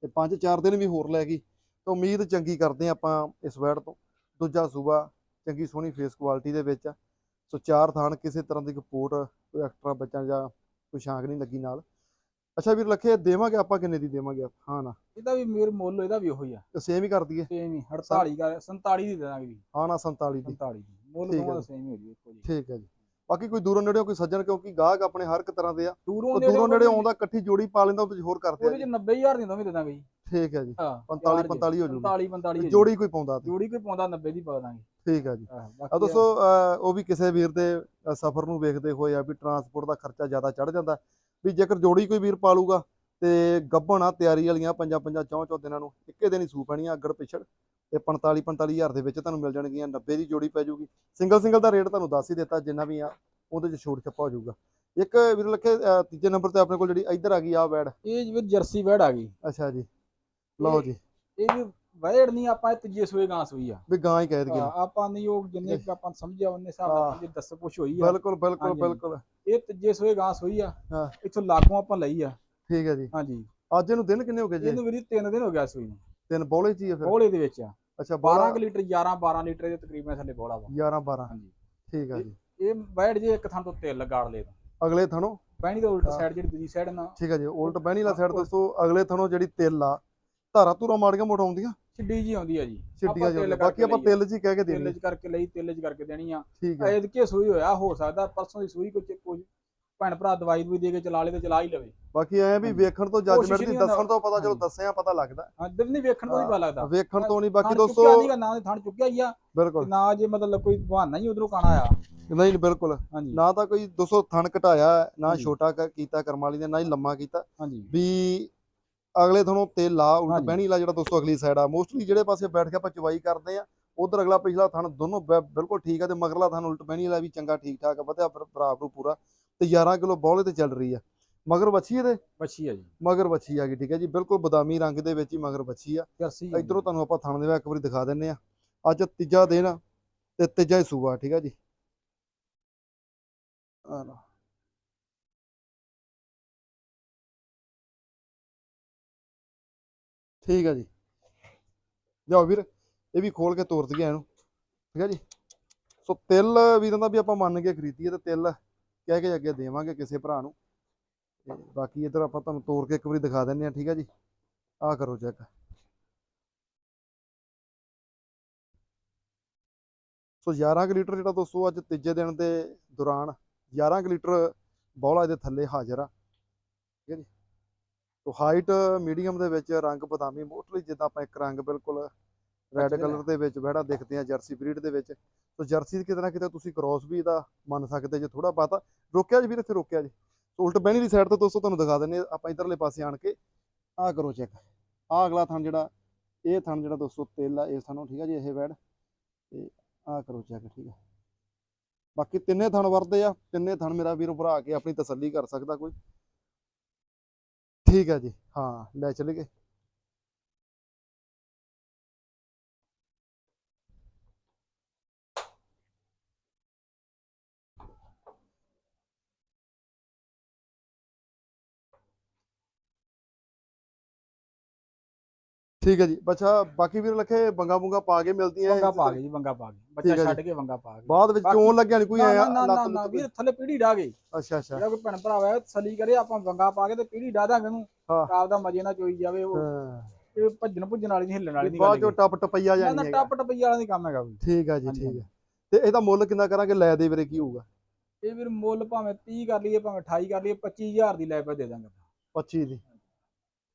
ਤੇ ਪੰਜ ਚਾਰ ਦਿਨ ਵੀ ਹੋਰ ਲੈ ਗਈ। ਤਾਂ ਉਮੀਦ ਚੰਗੀ ਕਰਦੇ ਆਪਾਂ ਇਸ ਵੈੜ ਤੋਂ। ਦੂਜਾ ਸੂਬਾ ਚੰਗੀ ਸੋਹਣੀ ਫੇਸ ਕੁਆਲਿਟੀ ਦੇ ਵਿੱਚ। ਸੋ ਚਾਰ ਥਾਣ ਕਿਸੇ ਤਰ੍ਹਾਂ ਦੀ ਕਪੋਟ ਕੋਈ ਐਕਸਟਰਾ ਬੱਚਾ ਜਾਂ ਕੋਈ ਸ਼ਾਂਕ ਨਹੀਂ ਲੱਗੀ ਨਾਲ। ਅੱਛਾ ਵੀਰ ਲੱਖੇ ਦੇਵਾਂਗੇ ਆਪਾਂ ਕਿੰਨੇ ਦੀ ਦੇਵਾਂਗੇ? ਹਾਂ ਨਾ। ਇਹਦਾ ਵੀ ਮੇਰ ਮੁੱਲ ਇਹਦਾ ਵੀ ਉਹੀ ਆ। ਸੇਮ ਹੀ ਕਰ ਦਈਏ। ਸੇਮ ਹੀ 48 ਕਰ 47 ਦੀ ਦੇ ਦਾਂਗੇ ਵੀ। ਹਾਂ ਨਾ 47 ਦੀ। 47 ਦੀ। ਮੁੱਲ ਦੋਵਾਂ ਦਾ। ਸੇਮ ਹੀ ਹੋ ਜੀ ਇੱਕੋ ਜੀ ਠੀਕ ਹੈ ਜੀ। ਬਾਕੀ ਕੋਈ ਦੂਰੋਂ ਨੇੜਿਓਂ ਕੋਈ ਸੱਜਣ ਕਿਉਂਕਿ ਗਾਹਕ ਆਪਣੇ ਹਰ ਇੱਕ ਤਰ੍ਹਾਂ ਦੇ ਆ ਦੂਰੋਂ ਨੇੜੇ ਆਉਂਦਾ ਇਕੱਠੀ ਜੋੜੀ ਪਾ ਲੈਂਦਾ ਉਹ ਹੋਰ ਕਰਦੇ ਉਹਦੇ। ਚ 90000 ਦੀ ਦੋਵੇਂ ਦੇ ਦਾਂਗੇ ਜੀ। ਠੀਕ ਹੈ ਜੀ ਹਾਂ 45 45 ਹੋ ਜੂਗੀ। 45 45 ਜੋੜੀ ਕੋਈ ਪਾਉਂਦਾ ਜੋੜੀ ਕੋਈ ਪਾਉਂਦਾ 90 ਦੀ ਪਾ ਦਾਂਗੇ। ਠੀਕ ਹੈ ਜੀ। ਆ। ਦੋਸਤੋ ਉਹ ਵੀ ਕਿਸੇ ਵੀਰ ਦੇ ਸਫ਼ਰ ਨੂੰ ਵੇਖਦੇ ਹੋਏ ਆ ਵੀ ਟਰਾਂਸਪੋਰਟ ਦਾ ਖਰਚਾ ਜ਼ਿਆਦਾ ਚੜ ਜਾਂਦਾ। ਵੀ ਜੇਕਰ ਜੋੜੀ ਕੋਈ ਵੀਰ ਪਾਲੂਗਾ ਤੇ ਗੱਭਣ ਆ ਤਿਆਰੀ ਵਾਲੀਆਂ ਪੰਜਾਂ ਪੰਜਾਂ ਚੌਂ ਚੌਂ ਦਿਨਾਂ ਨੂੰ। ਇੱਕੇ ਦਿਨ ਹੀ ਸੂ ਪੈਣੀਆਂ ਅੱਗੜ ਪਿਛੜ ਤੇ 45 45 ਹਜ਼ਾਰ ਦੇ ਵਿੱਚ ਤੁਹਾਨੂੰ ਮਿਲ ਜਾਣਗੀਆਂ 90 ਦੀ ਜੋੜੀ ਪੈ ਜੂਗੀ ਸਿੰਗਲ ਸਿੰਗਲ ਦਾ ਰੇਟ ਤੁਹਾਨੂੰ ਦੱਸ ਹੀ ਦਿੱਤਾ ਜਿੰਨਾ ਵੀ ਆ ਉਹਦੇ ਚ ਛੋਟ ਛੱਪਾ ਹੋ ਜਾਊਗਾ। ਇੱਕ ਵੀਰ ਲੱਖੇ ਤੀਜੇ ਨੰਬਰ ਤੇ ਆਪਣੇ ਕੋਲ ਜਿਹੜੀ ਇੱਧਰ ਆ ਗਈ ਆ ਵੈੜ। ਇਹ ਜਿਵੇਂ ਜਰਸੀ ਵੈੜ ਆ ਗਈ। ਅੱਛਾ ਜੀ। ਲਓ ਜੀ। ਇਹ ਵੀ ਵੈੜ ਨਹੀਂ ਆਪਾਂ ਇਹ ਤੀਜੇ ਸੂਏ ਗਾਂ ਸੂਈ ਆ। ਵੀ ਗਾਂ ਹੀ ਕਹਿ ਹਾਂ, ਆਪਾਂ ਨਹੀਂ ਉਹ ਜਿੰਨੇ ਕੁ ਆਪਾਂ ਸਮਝਿਆ ਉਹਨੇ ਹਿਸਾਬ। ਨਾਲ ਜੇ ਦੱਸ ਪੁੱਛ ਹੋਈ ਆ। ਬਿਲਕੁਲ ਬਿਲਕੁਲ। ਬਿਲਕੁਲ। ਇਹ ਤੀਜੇ ਸੂਏ ਗਾਂ ਸੂਈ ਆ। ਹਾਂ। ਇੱਥੋਂ ਲਾਗੋਂ ਆਪਾਂ ਲਈ ਆ। ਠੀਕ ਹੈ ਜੀ। ਹਾਂਜੀ। ਅੱਜ ਇਹਨੂੰ ਦਿਨ ਕਿੰਨੇ ਹੋ ਗਏ ਜੀ? ਇਹਨੂੰ ਵੀਰੀ 3 ਦਿਨ ਹੋ ਗਿਆ ਸੂਈ ਨੂੰ। ਤਿੰਨ ਬੋਲੇ ਚ ਹੀ ਆ ਫਿਰ? ਬੋਲੇ ਦੇ ਵਿੱਚ ਆ। ਅੱਛਾ 12 12 ਕੁ ਲੀਟਰ 11 12 ਲੀਟਰ ਦੇ ਤਕਰੀਬਨ ਥੱਲੇ ਬੋਲਾ ਵਾ। 11 12 ਹਾਂਜੀ। ਠੀਕ ਆ ਜੀ। ਇਹ ਵੈੜ ਜੇ ਇੱਕ ਥਾਂ ਤੋਂ ਤੇਲ ਲਗਾੜ ਲੇ ਅਗਲੇ ਥਣੋਂ? ਬਹਿਣੀ ਦੇ ਉਲਟ। ਸਾਈਡ ਜਿਹੜੀ ਦੂਜੀ ਸਾਈਡ ਨਾ। ਠੀਕ ਹੈ ਜੀ ਉਲਟ ਬਹਿਣੀ ਵਾਲਾ ਸਾਈਡ ਦੋਸਤੋ ਅਗਲੇ ਥਣੋਂ ਜਿਹੜੀ ਤਿਲ ਆ ਧਾਰਾ ਧੂਰਾ ਮਾੜੀਆਂ ਮੋੜ ਆਉਂਦੀਆਂ ਛਿੱਡੀ ਜੀ ਆਉਂਦੀ ਆ ਜੀ। ਛਿੱਡੀਆਂ ਜੋ ਤਿਲ ਬਾਕੀ ਆਪਾਂ ਤਿਲ ਜੀ ਕਹਿ ਕੇ ਤੇਲ ਦੇਣੀ ਚ ਕਰਕੇ ਲਈ ਤੇਲ ਚ ਕਰਕੇ ਦੇਣੀ ਆ। ਐਦ ਕੇ ਸੂਈ ਹੋਇਆ ਹੋ ਸਕਦਾ ਪਰਸੋਂ ਦੀ ਸੂਈ ਕੁਝ ਕੁਝ ਭੈਣ ਭਰਾ ਦਵਾਈ ਦੂਈ ਦੇ ਕੇ ਚਲਾ ਲੇ ਤੇ ਚਲਾ ਹੀ ਲਵੇ। ਬਾਕੀ ਐ ਵੀ। ਵੇਖਣ ਤੋਂ ਜੱਜਮੈਂਟ ਦੀ ਨਹੀਂ ਦੱਸਣ ਤੋਂ ਪਤਾ ਚਲੋ। ਦੱਸਿਆ ਪਤਾ ਲੱਗਦਾ। ਹਾਂ ਦਿਲ ਨਹੀਂ ਵੇਖਣ ਤੋਂ ਹੀ ਪਤਾ ਲੱਗਦਾ। ਵੇਖਣ ਤੋਂ ਨਹੀਂ। ਬਾਕੀ ਦੋਸਤੋ ਨੀਗਾ, ਨਾ ਥਣ ਚੁੱਕਿਆ ਹੀ ਆ। ਤੇ ਬਿਲਕੁਲ ਨਾ ਜੇ ਮਤਲਬ ਕੋਈ ਬਹਾਨਾ ਹੀ ਉਧਰੋਂ ਕਾਣਾ ਆ। ਨਹੀਂ ਨਹੀਂ ਬਿਲਕੁਲ। ਨਾ ਤਾਂ ਕੋਈ ਦੋਸਤੋ ਥਣ ਘਟਾਇਆ ਨਾ। ਛੋਟਾ ਕੀਤਾ ਕਰਮ ਵਾਲੀ ਨੇ ਨਾ ਹੀ ਲੰਮਾ ਕੀਤਾ। ਹਾਂਜੀ। ਵੀ ਅਗਲੇ ਤੁਹਾਨੂੰ ਤੇਲ ਲਾ ਉਲਟ। ਬਹਿਣੀ ਲਾ ਜਿਹੜਾ ਦੋਸਤੋ ਅਗਲੀ ਸਾਈਡ ਆ। ਮੋਸਟਲੀ ਜਿਹੜੇ ਪਾਸੇ ਬੈਠ ਕੇ ਆਪਾਂ ਚਵਾਈ ਕਰਦੇ ਆ ਉਧਰ ਅਗਲਾ ਪਿਛਲਾ ਥਣ ਦੋਨੋਂ ਬਿਲਕੁਲ ਠੀਕ ਆ ਤੇ ਮਗਰਲਾ ਥਣ ਉਲਟ ਬਹਿਣੀ ਵਾਲਾ ਵੀ ਚੰਗਾ ਠੀਕ ਠਾਕ ਵਧਿਆ ਬਰ- ਬਰਾਬਰ ਨੂੰ ਪੂਰਾ। ਤੇ 11 ਕਿਲੋ ਬੌਲੇ ਤੇ ਚੱਲ ਰਹੀ ਆ। ਮਗਰ ਵੱਛੀ ਇਹਦੇ? ਬੱਚੀ ਆ ਜੀ। ਮਗਰ ਵੱਛੀ ਆ ਗਈ ਠੀਕ ਹੈ ਜੀ। ਬਿਲਕੁਲ ਬਦਾਮੀ ਰੰਗ ਦੇ ਵਿੱਚ ਹੀ ਮਗਰ ਵੱਛੀ ਆ। ਜਰਸੀ ਇਧਰੋਂ ਤੁਹਾਨੂੰ ਆਪਾਂ ਥਣ ਦੇ ਵਿੱਚ ਇੱਕ ਵਾਰੀ ਦਿਖਾ ਦਿੰਨੇ ਆ। ਅੱਜ ਤੀਜਾ ਦਿਨ ਆ ਤੇ ਤੀਜਾ ਹੀ ਸੂਆ ਠੀਕ ਹੈ ਜੀ। ਆ ਲਓ। ਠੀਕ ਹੈ ਜੀ। ਜਾਓ ਵੀਰ ਇਹ ਵੀ ਖੋਲ ਕੇ ਤੋਰ ਦਈਏ ਇਹਨੂੰ ਠੀਕ ਹੈ ਜੀ। ਸੋ ਤਿਲ ਵੀਰਾਂ ਦਾ ਵੀ ਆਪਾਂ ਮੰਨ ਕੇ ਖਰੀਦੀਏ ਤੇ ਤਿਲ ਕਹਿ ਕੇ ਅੱਗੇ ਦੇਵਾਂਗੇ ਕਿਸੇ ਭਰਾ ਨੂੰ। ਤੇ ਬਾਕੀ ਇਧਰ ਆਪਾਂ ਤੁਹਾਨੂੰ ਤੋੜ ਕੇ ਇੱਕ ਵਾਰੀ ਦਿਖਾ ਦਿੰਨੇ ਆ ਠੀਕ ਹੈ ਜੀ? ਆਹ ਕਰੋ ਚੈੱਕ ਸੋ 11 ਕੁ ਲੀਟਰ ਜਿਹੜਾ ਦੋਸਤੋ ਅੱਜ ਤੀਜੇ ਦਿਨ ਦੇ ਦੌਰਾਨ 11 ਕੁ ਲੀਟਰ ਬੌਲਾ ਇਹਦੇ ਥੱਲੇ ਹਾਜ਼ਰ ਆ। ਠੀਕ ਹੈ ਜੀ? ਸੋ ਹਾਈਟ ਮੀਡੀਅਮ ਦੇ ਵਿੱਚ ਰੰਗ ਬਦਾਮੀ ਮੋਟਲੀ ਜਿੱਦਾਂ ਆਪਾਂ ਇੱਕ ਰੰਗ ਬਿਲਕੁਲ ਰੈੱਡ। ਕਲਰ ਦੇ ਵਿੱਚ ਬਹਿੜਾ ਦੇਖਦੇ ਆ ਜਰਸੀ ਬਰੀਡ ਦੇ ਵਿੱਚ। ਸੋ ਜਰਸੀ ਕਿਤੇ ਨਾ ਕਿਤੇ ਤੁਸੀਂ ਕ੍ਰੋਸ ਵੀ ਇਹਦਾ ਮੰਨ ਸਕਦੇ ਜੇ ਥੋੜਾ ਬਾਤਾ ਰੋਕਿਆ ਜੀ ਵੀਰ ਇੱਥੇ ਰੋਕਿਆ ਜੀ। ਸੋ ਉਲਟ ਬਹਿਣੀ ਦੀ ਸਾਈਡ ਤੋਂ ਦੋਸਤੋ ਤੁਹਾਨੂੰ ਦਿਖਾ ਦਿੰਨੇ ਆ ਆਪਾਂ ਇਧਰਲੇ ਪਾਸੇ ਆਣ ਕੇ ਆਹ ਕਰੋ ਚੈੱਕ ਆਹ ਅਗਲਾ ਥਣ ਜਿਹੜਾ ਇਹ ਥਣ ਜਿਹੜਾ ਦੋਸਤੋ ਤੇਲ ਆ ਇਸ ਥਣੋਂ ਠੀਕ ਆ ਜੀ ਇਹ ਵੈੜ ਤੇ ਆਹ ਕਰੋ ਚੈੱਕ ਠੀਕ ਆ। ਬਾਕੀ ਤਿੰਨੇ ਥਣ ਵਰਦੇ ਆ। ਤਿੰਨੇ ਥਣ ਮੇਰਾ ਵੀਰ ਭਰਾ ਕੇ ਆਪਣੀ ਤਸੱਲੀ ਕਰ ਸਕਦਾ ਕੋਈ। ਠੀਕ ਹੈ ਜੀ। ਹਾਂ ਲੈ ਚਲੇ ਗਏ। ਠੀਕ ਹੈ ਜੀ। ਬੱਚਾ ਬਾਕੀ ਵੀਰ ਲਖੇ ਬੰਗਾ ਬੁੰਗਾ ਪਾ ਕੇ ਮਿਲਦੀਆਂ ਇਸੇ ਪਾ। ਕੇ ਜੀ ਵੰਗਾ ਪਾ ਕੇ। ਬੱਚਾ ਹੈ। ਛੱਡ ਕੇ ਵੰਗਾ ਪਾ ਕੇ। ਬਾਅਦ ਵਿੱਚ ਚੋਣ ਲੱਗਿਆ ਨਹੀਂ ਕੋਈ ਨਾ ਆਇਆ ਨਾ ਨਾ ਲੱਤ ਨਾ ਵੀਰ ਥੱਲੇ ਪੀੜੀ ਡਾ ਗਈ ਅੱਛਾ ਅੱਛਾ। ਜਿਹੜਾ ਕੋਈ ਭੈਣ ਭਰਾ ਹੋਇਆ ਤਸੱਲੀ ਕਰੇ ਆਪਾਂ ਵੰਗਾ ਪਾ ਕੇ ਤੇ ਪੀੜੀ ਡਾ ਦਾਂਗੇ ਉਹਨੂੰ। ਹਾਂ। ਆਪਦਾ ਮਜੇ ਨਾਲ ਚੋਈ ਜਾਵੇ ਉਹ। ਹਾਂ। ਇਹ ਭੱਜਣ ਭੁੱਜਣ ਵਾਲੀ ਨਹੀਂ ਹਿੱਲਣ ਵਾਲੀ ਨਹੀਂ ਬਾਅਦ ਚੋਂ ਟੱਪ ਟਪਈਆ ਨਾ ਜਾਣੀ ਨਾ ਹੈਗਾ। ਟੱਪ ਟਪਈ ਵਾਲਾ ਨਹੀਂ ਕੰਮ ਹੈਗਾ ਵੀ ਠੀਕ ਹੈ ਜੀ ਠੀਕ ਹੈ। ਤੇ ਇਹਦਾ ਮੁੱਲ ਕਿੰਨਾ ਕਰਾਂਗੇ? ਲੈ ਦੇ ਵੀਰੇ ਕੀ ਹੋਊਗਾ? ਇਹ ਵੀਰ ਮੁੱਲ ਭਾਵੇਂ 30 ਕਰ ਲਈਏ ਭਾਵੇਂ 28 ਕਰ ਲਈਏ 25000 ਦੀ ਲੈ ਪਾ ਦੇ ਦਾਂਗੇ 25 ਦੀ।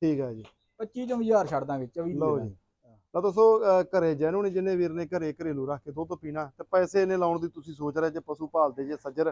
ਠੀਕ ਹੈ ਜੀ। 25 ਚੋਂ 1000 ਛੱਡ ਦਾਂਗੇ 24 ਦੀ ਲਓ ਜੀ। ਲਓ ਦੋਸਤੋ ਘਰੇ ਜੈਨੂਨ ਜਿੰਨੇ ਵੀਰ ਨੇ ਘਰੇ ਘਰੇਲੂ ਰੱਖ ਕੇ ਦੁੱਧ ਪੀਣਾ ਤੇ ਪੈਸੇ ਇਹਨੇ ਲਾਉਣ ਦੀ ਤੁਸੀਂ ਸੋਚ ਰਹੇ ਜੇ ਪਸ਼ੂ ਪਾਲਦੇ ਜੇ ਸੱਜਰ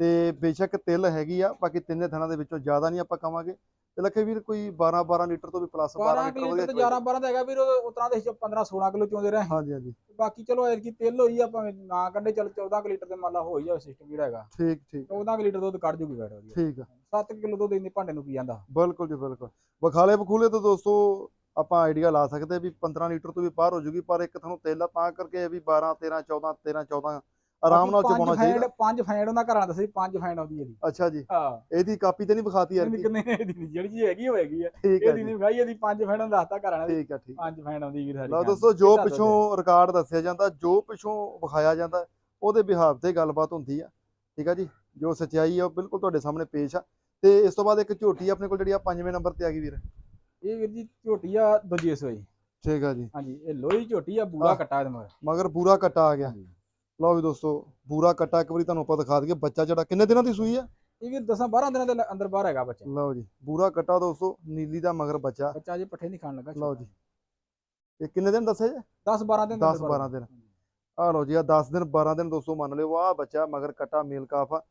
ਤੇ ਬੇਸ਼ੱਕ ਤਿਲ ਹੈਗੀ ਆ ਬਾਕੀ ਤਿੰਨੇ ਥਣਾਂ ਦੇ ਵਿੱਚੋਂ ਜ਼ਿਆਦਾ ਨਹੀਂ ਆਪਾਂ ਕਵਾਂਗੇ। ਤੇ ਲੱਖੇ ਵੀਰ ਕੋਈ 12 12 ਲੀਟਰ ਤੋਂ ਵੀ ਪਲੱਸ 12 12 ਲੀਟਰ ਵਧੀਆ ਤੇ ਚਵਾਈ। 11 12 ਦਾ ਹੈਗਾ ਵੀਰ ਉਤਰਾ ਦੇ 15 16 ਕਿਲੋ ਚੋਂਦੇ ਰਹੇ। ਹਾਂਜੀ ਹਾਂਜੀ। ਬਾਕੀ ਚਲੋ ਐਰ ਕੀ ਤਿਲ ਹੋਈ ਆ ਭਾਵੇਂ ਨਾ ਕੱਢੇ ਚਲ 14 ਕਿ ਲੀਟਰ ਦੇ ਮੰਨ ਲਾ ਹੋ ਹੀ ਜਾਵੇ ਸਿਸਟਮ ਜਿਹੜਾ ਹੈਗਾ। ਠੀਕ ਠੀਕ। 14 ਕਿ ਲੀਟਰ ਦੁੱਧ ਕੱਢ ਜੂਗੀ ਬੈਠ ਵਧੀਆ। ਠੀਕ ਆ। 7 ਕਿਲੋ ਦੁੱਧ ਇੰਨੇ ਭਾਂਡੇ ਨੂੰ ਪੀ ਜਾਂਦਾ। ਬਿਲਕੁਲ ਜੀ ਬਿਲਕੁਲ। ਬਖਾਲੇ ਬਖੂਲੇ ਤੋਂ ਦੋਸਤੋ ਆਪਾਂ ਆਈਡੀਆ ਲਾ ਸਕਦੇ ਵੀ 15 ਲੀਟਰ ਤੋਂ ਵੀ ਬਾਹਰ ਹੋ ਜੂਗੀ ਪਰ ਇੱਕ ਤੁਹਾਨੂੰ ਤੇਲ ਆ ਤਾਂ ਕਰਕੇ ਵੀ 12 13 14 13 14 ਆਰਾਮ ਨਾਲ ਪੰਜ ਚਾਹੀਦਾ। ਪੰਜ ਫੈਂਡ ਉਹਨਾਂ ਘਰਾਂ ਦੱਸੀ ਪੰਜ ਫੈਂਡ ਆਉਂਦੀ ਇਹਦੀ। ਅੱਛਾ ਜੀ। ਹਾਂ। ਇਹਦੀ ਕਾਪੀ ਤੇ ਨਹੀਂ ਵਿਖਾਤੀ ਯਾਰ ਕਿੰਨੇ ਇਹਦੀ ਨੀ, ਜਿਹੜੀ ਜੀ ਹੈਗੀ ਹੋਏਗੀ ਆ। ਇਹਦੀ ਨਹੀਂ ਵਿਖਾਈ ਇਹਦੀ ਪੰਜ ਫੈਂਡ ਦੱਸਤਾ ਘਰਾਂ ਦੀ ਠੀਕ ਹੈ ਠੀਕ ਪੰਜ ਫੈਂਡ ਆਉਂਦੀ ਵੀਰ ਸਾਡੀ ਲਓ ਦੋਸਤੋ। ਜੋ। ਪਿੱਛੋਂ ਰਿਕਾਰਡ ਦੱਸਿਆ ਜਾਂਦਾ ਜੋ ਪਿੱਛੋਂ ਵਿਖਾਇਆ ਜਾਂਦਾ ਉਹਦੇ ਬਿਹਾਵ ਤੇ ਗੱਲਬਾਤ ਹੁੰਦੀ ਆ। ਠੀਕ ਆ ਜੀ? ਜੋ ਸੱਚਾਈ ਆ ਉਹ ਬਿਲਕੁਲ ਤੁਹਾਡੇ ਸਾਹਮਣੇ ਪੇਸ਼ ਆ। ਤੇ ਇਸ ਤੋਂ ਬਾਅਦ ਇੱਕ ਝੋਟੀ ਆਪਣੇ ਕੋਲ ਜਿਹੜੀ ਆ ਪੰਜਵੇਂ ਨੰਬਰ ਤੇ ਆ ਗਈ ਵੀਰ। ਇਹ ਵੀਰ ਜੀ ਝੋਟੀ ਆ ਦੂਜੇ ਸੋਈ ਠੀਕ ਆ ਜੀ। ਹਾਂਜੀ ਇਹ ਲੋਹੀ ਝੋਟੀ ਆ ਬੂਰਾ। ਕੱਟਾ ਇਹਦੇ ਮਗਰ। ਮਗਰ ਪੂਰਾ ਕੱਟਾ ਆ ਗਿਆ। ਲਓ ਵੀ ਦੋਸਤੋ ਪੂਰਾ ਕੱਟਾ ਇੱਕ ਵਾਰੀ ਤੁਹਾਨੂੰ ਆਪਾਂ ਦਿਖਾ ਦਈਏ ਬੱਚਾ ਜਿਹੜਾ ਕਿੰਨੇ ਦਿਨਾਂ ਦੀ ਸੂਈ ਆ? ਇਹ ਵੀਰ 10 12 ਦਿਨਾਂ ਦੇ ਅੰਦਰ ਬਾਹਰ ਹੈਗਾ ਬੱਚਾ। ਲਓ ਜੀ ਪੂਰਾ ਕੱਟਾ ਦੋਸਤੋ ਨੀਲੀ ਦਾ ਮਗਰ ਬੱਚਾ। ਬੱਚਾ ਅਜੇ ਪੱਠੇ ਨਹੀਂ ਖਾਣ ਲੱਗਾ ਲਓ ਜੀ। ਇਹ ਕਿੰਨੇ ਦਿਨ ਦੱਸੇ ਜੀ? 10 12 ਦਿਨ ਦੇ 10 ਅੰਦਰ 12 ਦਿਨ। ਆ ਲਓ ਜੀ ਆ 10 ਦਿਨ 12 ਦਿਨ ਦੋਸਤੋ ਮੰਨ ਲਿਓ ਆ ਬੱਚਾ ਮਗਰ ਕੱਟਾ ਮੇਲ ਕਾਫ ਆ।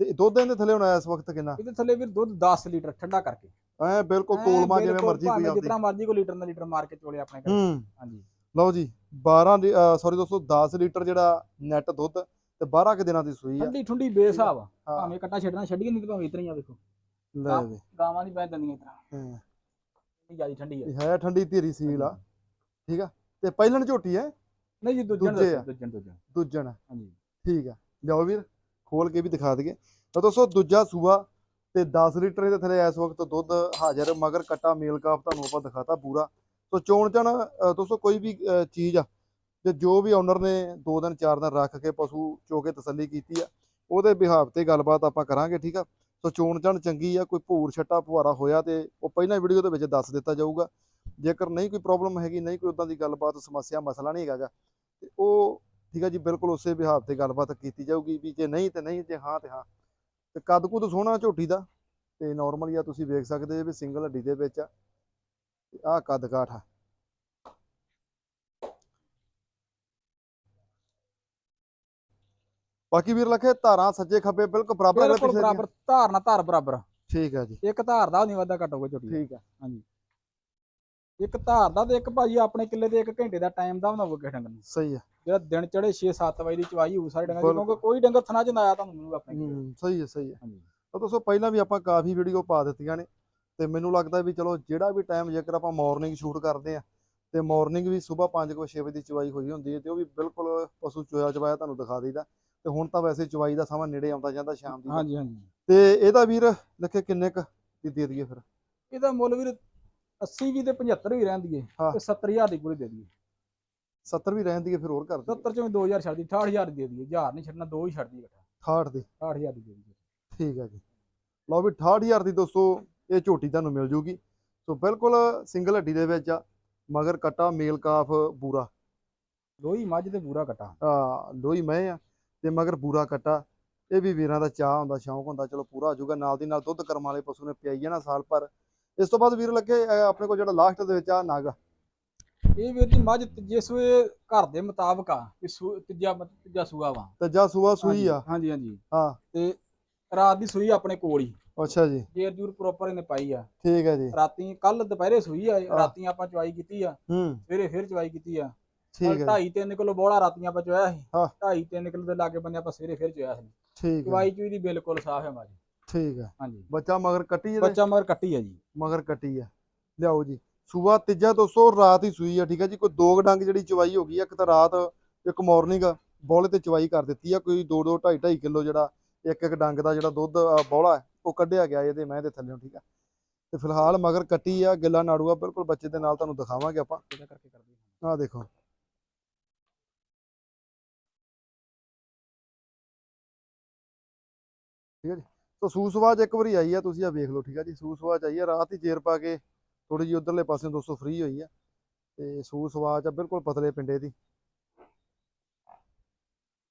ਤੇ ਦੁੱਧ ਇਹਦੇ ਥੱਲੇ ਹੁਣ ਇਸ ਵਕਤ ਕਿੰਨਾ? ਇਹਦੇ ਥੱਲੇ ਵੀਰ ਦੁੱਧ 10 ਲੀਟਰ ਠੰਡਾ ਕਰਕੇ। ਐ ਬਿਲਕੁਲ ਤੋਲਮਾ ਜਿਵੇਂ ਮਰਜ਼ੀ ਕੋਈ ਆਉਂਦੀ। ਜਿਤਨਾ ਮਰਜ਼ੀ ਕੋਈ ਲੀਟਰ ਨਾਲ ਲੀਟਰ ਮਾਰ ਕੇ ਚੋਲੇ ਆਪਣੇ ਘਰ। ਹਾਂਜੀ। ਲਓ ਜੀ 12 ਸੌਰੀ ਦੋਸਤੋ 10 ਲੀਟਰ ਜਿਹੜਾ ਨੈਟ ਦੁੱਧ ਤੇ 12 ਕਿ ਦਿਨਾਂ ਦੀ ਸੂਈ ਆ। ਠੰਡੀ ਠੰਡੀ ਬੇਸਾਬ ਆ। ਭਾਵੇਂ ਕੱਟਾ ਛੱਡਣਾ ਛੱਡੀਏ ਨਹੀਂ ਤੇ ਭਾਵੇਂ ਇਤਨਾ ਹੀ ਆ ਵੇਖੋ। ਲੈ ਵੇ। ਗਾਵਾਂ ਦੀ ਬੈਠ ਦੰਦੀਆਂ ਇਤਨਾ ਹਾਂ, ਜ਼ਿਆਦਾ ਠੰਡੀ ਆ। ਹੈ ਠੰਡੀ ਧੀਰੀ ਸੀਲ ਆ। ਠੀਕ ਆ? ਤੇ ਪਹਿਲਣ ਝੋਟੀ ਹੈ? ਨਹੀਂ ਜੀ ਦੂਜਣ। ਦੂਜਣ ਦੂਜਣ। ਦੂਜਣ। ਹਾਂਜੀ। ਠੀਕ ਆ। ਲਿਆਓ ਵੀਰ ਖੋਲ ਕੇ ਵੀ ਦਿਖਾ ਦਈਏ। ਤਾਂ ਦੋਸਤੋ ਦੂਜਾ ਸੂਆ ਤੇ 10 ਲੀਟਰ ਦੇ ਥੱਲੇ ਇਸ ਵਕਤ ਦੁੱਧ ਹਾਜ਼ਰ ਮਗਰ ਕੱਟਾ ਮੇਲ ਕਾਫ ਤੁਹਾਨੂੰ ਆਪਾਂ ਦਿਖਾਤਾ ਪੂਰਾ। ਸੋ ਚੋਣ ਚਣ ਅ, ਦੋਸਤੋ ਕੋਈ ਵੀ ਚੀਜ਼ ਆ ਤੇ ਜੋ ਵੀ ਓਨਰ ਨੇ 2 ਦਿਨ 4 ਦਿਨ ਰੱਖ ਕੇ ਪਸ਼ੂ ਚੋ ਕੇ ਤਸੱਲੀ ਕੀਤੀ ਆ ਉਹਦੇ ਬਿਹਾਵ ਤੇ ਗੱਲਬਾਤ ਆਪਾਂ ਕਰਾਂਗੇ ਠੀਕ ਆ? ਸੋ ਚੋਣ ਚਣ ਚੰਗੀ ਆ ਕੋਈ ਭੂਰ ਛੱਟਾ ਫੁਹਾਰਾ ਹੋਇਆ ਤੇ ਉਹ ਪਹਿਲਾਂ ਵੀਡੀਓ ਦੇ ਵਿੱਚ ਦੱਸ ਦਿੱਤਾ ਜਾਊਗਾ। ਜੇਕਰ ਨਹੀਂ ਕੋਈ ਪ੍ਰੋਬਲਮ ਹੈਗੀ ਨਹੀਂ ਕੋਈ ਉਦਾਂ ਦੀ ਗੱਲਬਾਤ ਸਮੱਸਿਆ ਮਸਲਾ ਨਹੀਂ ਹੈਗਾ ਗਾ, ਤੇ ਉਹ ਠੀਕ ਆ ਜੀ ਬਿਲਕੁਲ ਉਸੇ ਬਿਹਾਵ ਤੇ ਗੱਲਬਾਤ ਕੀਤੀ ਜਾਊਗੀ ਵੀ ਜੇ ਨਹੀਂ ਤੇ ਨਹੀਂ ਜੇ ਹਾਂ ਤੇ ਹਾਂ। ਤੇ ਕੱਦ ਕੁੱਦ ਸੋਹਣਾ ਝੋਟੀ ਦਾ ਤੇ ਨਾਰਮਲੀ ਆ ਤੁਸੀਂ ਵੇਖ ਸਕਦੇ ਜੇ ਵੀ ਸਿੰਗਲ ਹੱਡੀ ਦੇ ਵਿੱਚ ਆ। ਆਹ ਕੱਦ ਕਾਠ ਆ। ਬਾਕੀ ਵੀਰ ਲਖੇ ਧਾਰਾਂ ਸੱਜੇ ਖੱਬੇ ਬਿਲਕੁਲ ਬਰਾਬਰ ਅਗਲੇ ਬਿਲਕੁਲ ਦੀਆਂ। ਬਰਾਬਰ ਧਾਰ ਨਾਲ ਧਾਰ ਬਰਾਬਰ। ਠੀਕ ਆ ਜੀ। ਇੱਕ ਧਾਰ ਦਾ ਨਹੀਂ ਵਾਧਾ ਘੱਟ ਹੋਊਗਾ ਝੋਟੀ ਦਾ। ਠੀਕ ਆ। ਇੱਕ ਧਾਰ ਦਾ ਤੇ ਇੱਕ ਭਾਜੀ ਆਪਣੇ ਕਿੱਲੇ ਦੇ ਇੱਕ ਘੰਟੇ ਦਾ ਟਾਈਮ ਦਾ ਬਣਾਉਗਾ ਕਿਸੇ ਡੰਗਰ ਨੂੰ। ਸਹੀ ਆ। ਜਿਹੜਾ ਦਿਨ ਚੜੇ 6-7 ਵਜੇ ਦੀ ਚਵਾਈ ਹੋਊ ਸਾਰੇ ਡੰਗਰ ਦੀ ਬਿਲਕੁਲ। ਕਿਉਂਕਿ ਕੋਈ ਡੰਗਰ ਥਣਾ ਚ ਨਾ ਆਇਆ ਤੁਹਾਨੂੰ ਮਿਲੂਗਾ ਆਪਣੇ ਕੋਲ। ਹੂੰ ਸਹੀ ਹੈ ਸਹੀ ਹੈ ਹਾਂਜੀ। ਤਾਂ ਦੋਸਤੋ ਪਹਿਲਾਂ ਵੀ ਆਪਾਂ ਕਾਫੀ ਵੀਡੀਓ ਪਾ ਦਿੱਤੀਆਂ ਨੇ। ਤੇ ਮੈਨੂੰ ਲੱਗਦਾ ਵੀ ਚਲੋ ਜਿਹੜਾ ਵੀ ਟਾਈਮ ਜੇਕਰ ਆਪਾਂ ਮਾਰਨਿੰਗ ਸ਼ੂਟ ਕਰਦੇ ਆ ਤੇ ਮਾਰਨਿੰਗ ਵੀ ਸਵੇਰ 5 ਵਜੇ 6 ਵਜੇ ਦੀ ਚਵਾਈ ਹੋਈ ਹੁੰਦੀ ਹੈ ਤੇ ਉਹ ਵੀ ਬਿਲਕੁਲ ਪਸ਼ੂ ਚੋਇਆ ਚਵਾਇਆ ਤੁਹਾਨੂੰ ਦਿਖਾ ਦਈਦਾ। ਤੇ ਹੁਣ ਤਾਂ ਵੈਸੇ ਚਵਾਈ ਦਾ ਸਮਾਂ ਨੇੜੇ ਆਉਂਦਾ ਜਾਂਦਾ ਸ਼ਾਮ ਦੀ। ਦਾ। ਹਾਂਜੀ ਹਾਂਜੀ। ਤੇ ਇਹਦਾ ਵੀਰ ਲਿਖੇ ਕਿੰਨੇ ਕ ਦੀ ਦੇ ਦਈਏ ਫਿਰ? ਇਹਦਾ ਮੁੱਲ ਵੀਰ 80 ਵੀ ਤੇ 75 ਵੀ ਰਹਿੰਦੀ ਏ। ਤੇ 70000 ਦੀ ਪੂਰੀ ਦੇ ਦਈਏ। 70 ਵੀ ਰਹਿੰਦੀ ਹੈ ਫਿਰ ਹੋਰ ਕਰ ਦਈਏ 70 ਚੋਂ ਵੀ 2000 ਛੱਡ ਦੀ 68000 ਦੀ ਦੇ ਦਈਏ 1000 ਨਹੀਂ ਛੱਡਣਾ ਦੋ ਹੀ ਛੱਡ ਦੀ ਇਕੱਠਾ 68 ਦੀ 68000 ਦੀ ਦੇ ਦਈਏ। ਠੀਕ ਹੈ ਜੀ। ਲਓ ਵੀ 68000 ਦੀ ਦੋਸਤੋ ਇਹ ਝੋਟੀ ਤੁਹਾਨੂੰ ਮਿਲ ਜੂਗੀ। ਸੋ ਬਿਲਕੁਲ ਸਿੰਗਲ ਹੱਡੀ ਦੇ ਵਿੱਚ ਆ ਮਗਰ ਕੱਟਾ ਮੇਲ ਕਾਫ ਬੂਰਾ। ਲੋਹੀ ਮੱਝ ਤੇ ਪੂਰਾ ਕਟਾ। ਆ ਲੋਈ ਮੈਂ ਆ ਤੇ ਮਗਰ ਬੂਰਾ ਕੱਟਾ। ਇਹ ਵੀ ਵੀਰਾਂ ਦਾ ਚਾਹ ਹੁੰਦਾ ਸ਼ੌਂਕ ਹੁੰਦਾ ਚਲੋ ਪੂਰਾ ਹੋ ਜਾਊਗਾ ਨਾਲ ਦੀ ਨਾਲ ਦੁੱਧ ਕਰਮ ਵਾਲੇ ਪਸ਼ੂ ਨੇ ਪਿਆਈ ਜਾਣਾ ਸਾਲ ਭਰ। ਇਸ ਤੋਂ ਬਾਅਦ ਵੀਰ ਲੱਗੇ ਆਪਣੇ ਕੋਲ ਜਿਹੜਾ ਲਾਸਟ ਦੇ ਵਿੱਚ ਆ ਨਗ। ਇਹ ਵੀਰ ਜੀ ਮੱਝ ਜਿਸ ਵੇ ਘਰ ਦੇ ਮੁਤਾਬਕ ਆ ਕਿ ਤੀਜਾ ਤੀਜਾ ਸੂਆ ਵਾ। ਤੀਜਾ ਸੂਆ ਸੂਈ ਆ। ਹਾਂਜੀ ਹਾਂਜੀ। ਹਾਂ। ਤੇ ਰਾਤ ਦੀ ਸੂਈ ਆਪਣੇ ਕੋਲ ਹੀ। ਅੱਛਾ ਜੀ। ਜੇਰ ਜੂਰ ਪ੍ਰੋਪਰ ਇਹਨੇ ਪਾਈ ਆ। ਠੀਕ ਹੈ ਜੀ। ਰਾਤੀ ਕੱਲ ਦੁਪਹਿਰੇ ਸੂਈ ਆ ਰਾਤੀ ਆਪਾਂ ਚਵਾਈ ਕੀਤੀ ਆ। ਹੂੰ। ਸਵੇਰੇ ਫਿਰ ਚਵਾਈ ਕੀਤੀ ਆ। ਠੀਕ ਹੈ ਜੀ, 2.5 3 ਕਿਲੋ ਬੋਲਾ ਰਾਤੀਆਂ ਆਪਾਂ ਚੋਇਆ ਸੀ। ਹਾਂ। 2.5 3 ਕਿਲੋ ਦੇ ਲਾਗੇ ਬੰਦੇ ਆਪਾਂ ਸਵੇਰੇ ਫਿਰ ਚੋਇਆ ਸੀ। ਠੀਕ ਹੈ। ਚਵਾਈ ਚੂਈ ਦੀ ਬਿਲਕੁਲ ਸਾਫ਼ ਹੈ ਮਾਜੀ। ਠੀਕ ਹੈ। ਹਾਂਜੀ। ਬੱਚਾ ਮਗਰ ਕੱਟੀ ਇਹਦੇ? ਬੱਚਾ ਮਗਰ ਕੱਟੀ ਆ ਜੀ। ਮਗਰ ਕੱਟੀ ਆ। ਲਿਆਓ ਜੀ। ਸੂਆ ਤੀਜਾ ਦੋਸਤੋ ਰਾਤ ਹੀ ਸੂਈ ਆ ਠੀਕ ਹੈ ਜੀ। ਕੋਈ ਦੋ ਡੰਗ ਜਿਹੜੀ ਚਵਾਈ ਹੋ ਗਈ ਆ ਇੱਕ ਤਾਂ ਰਾਤ ਇੱਕ ਮਾਰਨਿੰਗ ਬੌਲੇ ਤੇ ਚਵਾਈ ਕਰ ਦਿੱਤੀ ਆ। ਕੋਈ 2 2 2.5 2.5 ਕਿਲੋ ਜਿਹੜਾ ਇੱਕ ਇੱਕ ਡੰਗ ਦਾ ਜਿਹੜਾ ਦੁੱਧ ਬੌਲਾ ਹੈ, ਉਹ ਕੱਢਿਆ ਗਿਆ ਇਹਦੇ ਮੈਂ ਦੇ ਥੱਲੇੋਂ ਠੀਕ ਆ? ਤੇ ਫਿਲਹਾਲ ਮਗਰ ਕੱਟੀ ਆ ਗਿੱਲਾ ਨਾੜੂਆ ਬਿਲਕੁਲ ਬੱਚੇ ਦੇ ਨਾਲ ਤੁਹਾਨੂੰ ਦਿਖਾਵਾਂਗੇ ਆਪਾਂ। ਇਹਦਾ ਕਰਕੇ ਕਰਦੇ ਹਾਂ। ਆਹ ਦੇਖੋ। ਠੀਕ ਹੈ ਜੀ? ਸੋ ਸੂਸਵਾਜ ਇੱਕ ਵਾਰੀ ਆਈ ਆ ਤੁਸੀਂ ਆ ਵੇਖ ਲਓ ਠੀਕ ਆ ਜੀ? ਸੂਸਵਾਜ ਆਈ ਆ ਰਾਤ ਹੀ ਜੇਰ ਪਾ ਕੇ ਥੋੜੀ ਜਿਹੀ ਉਧਰਲੇ ਪਾਸੇ ਦੋਸਤੋ ਫ੍ਰੀ ਹੋਈ ਆ। ਤੇ ਸੂਸਵਾਜ ਆ ਬਿਲਕੁਲ ਪਤਲੇ ਪਿੰਡੇ ਦੀ।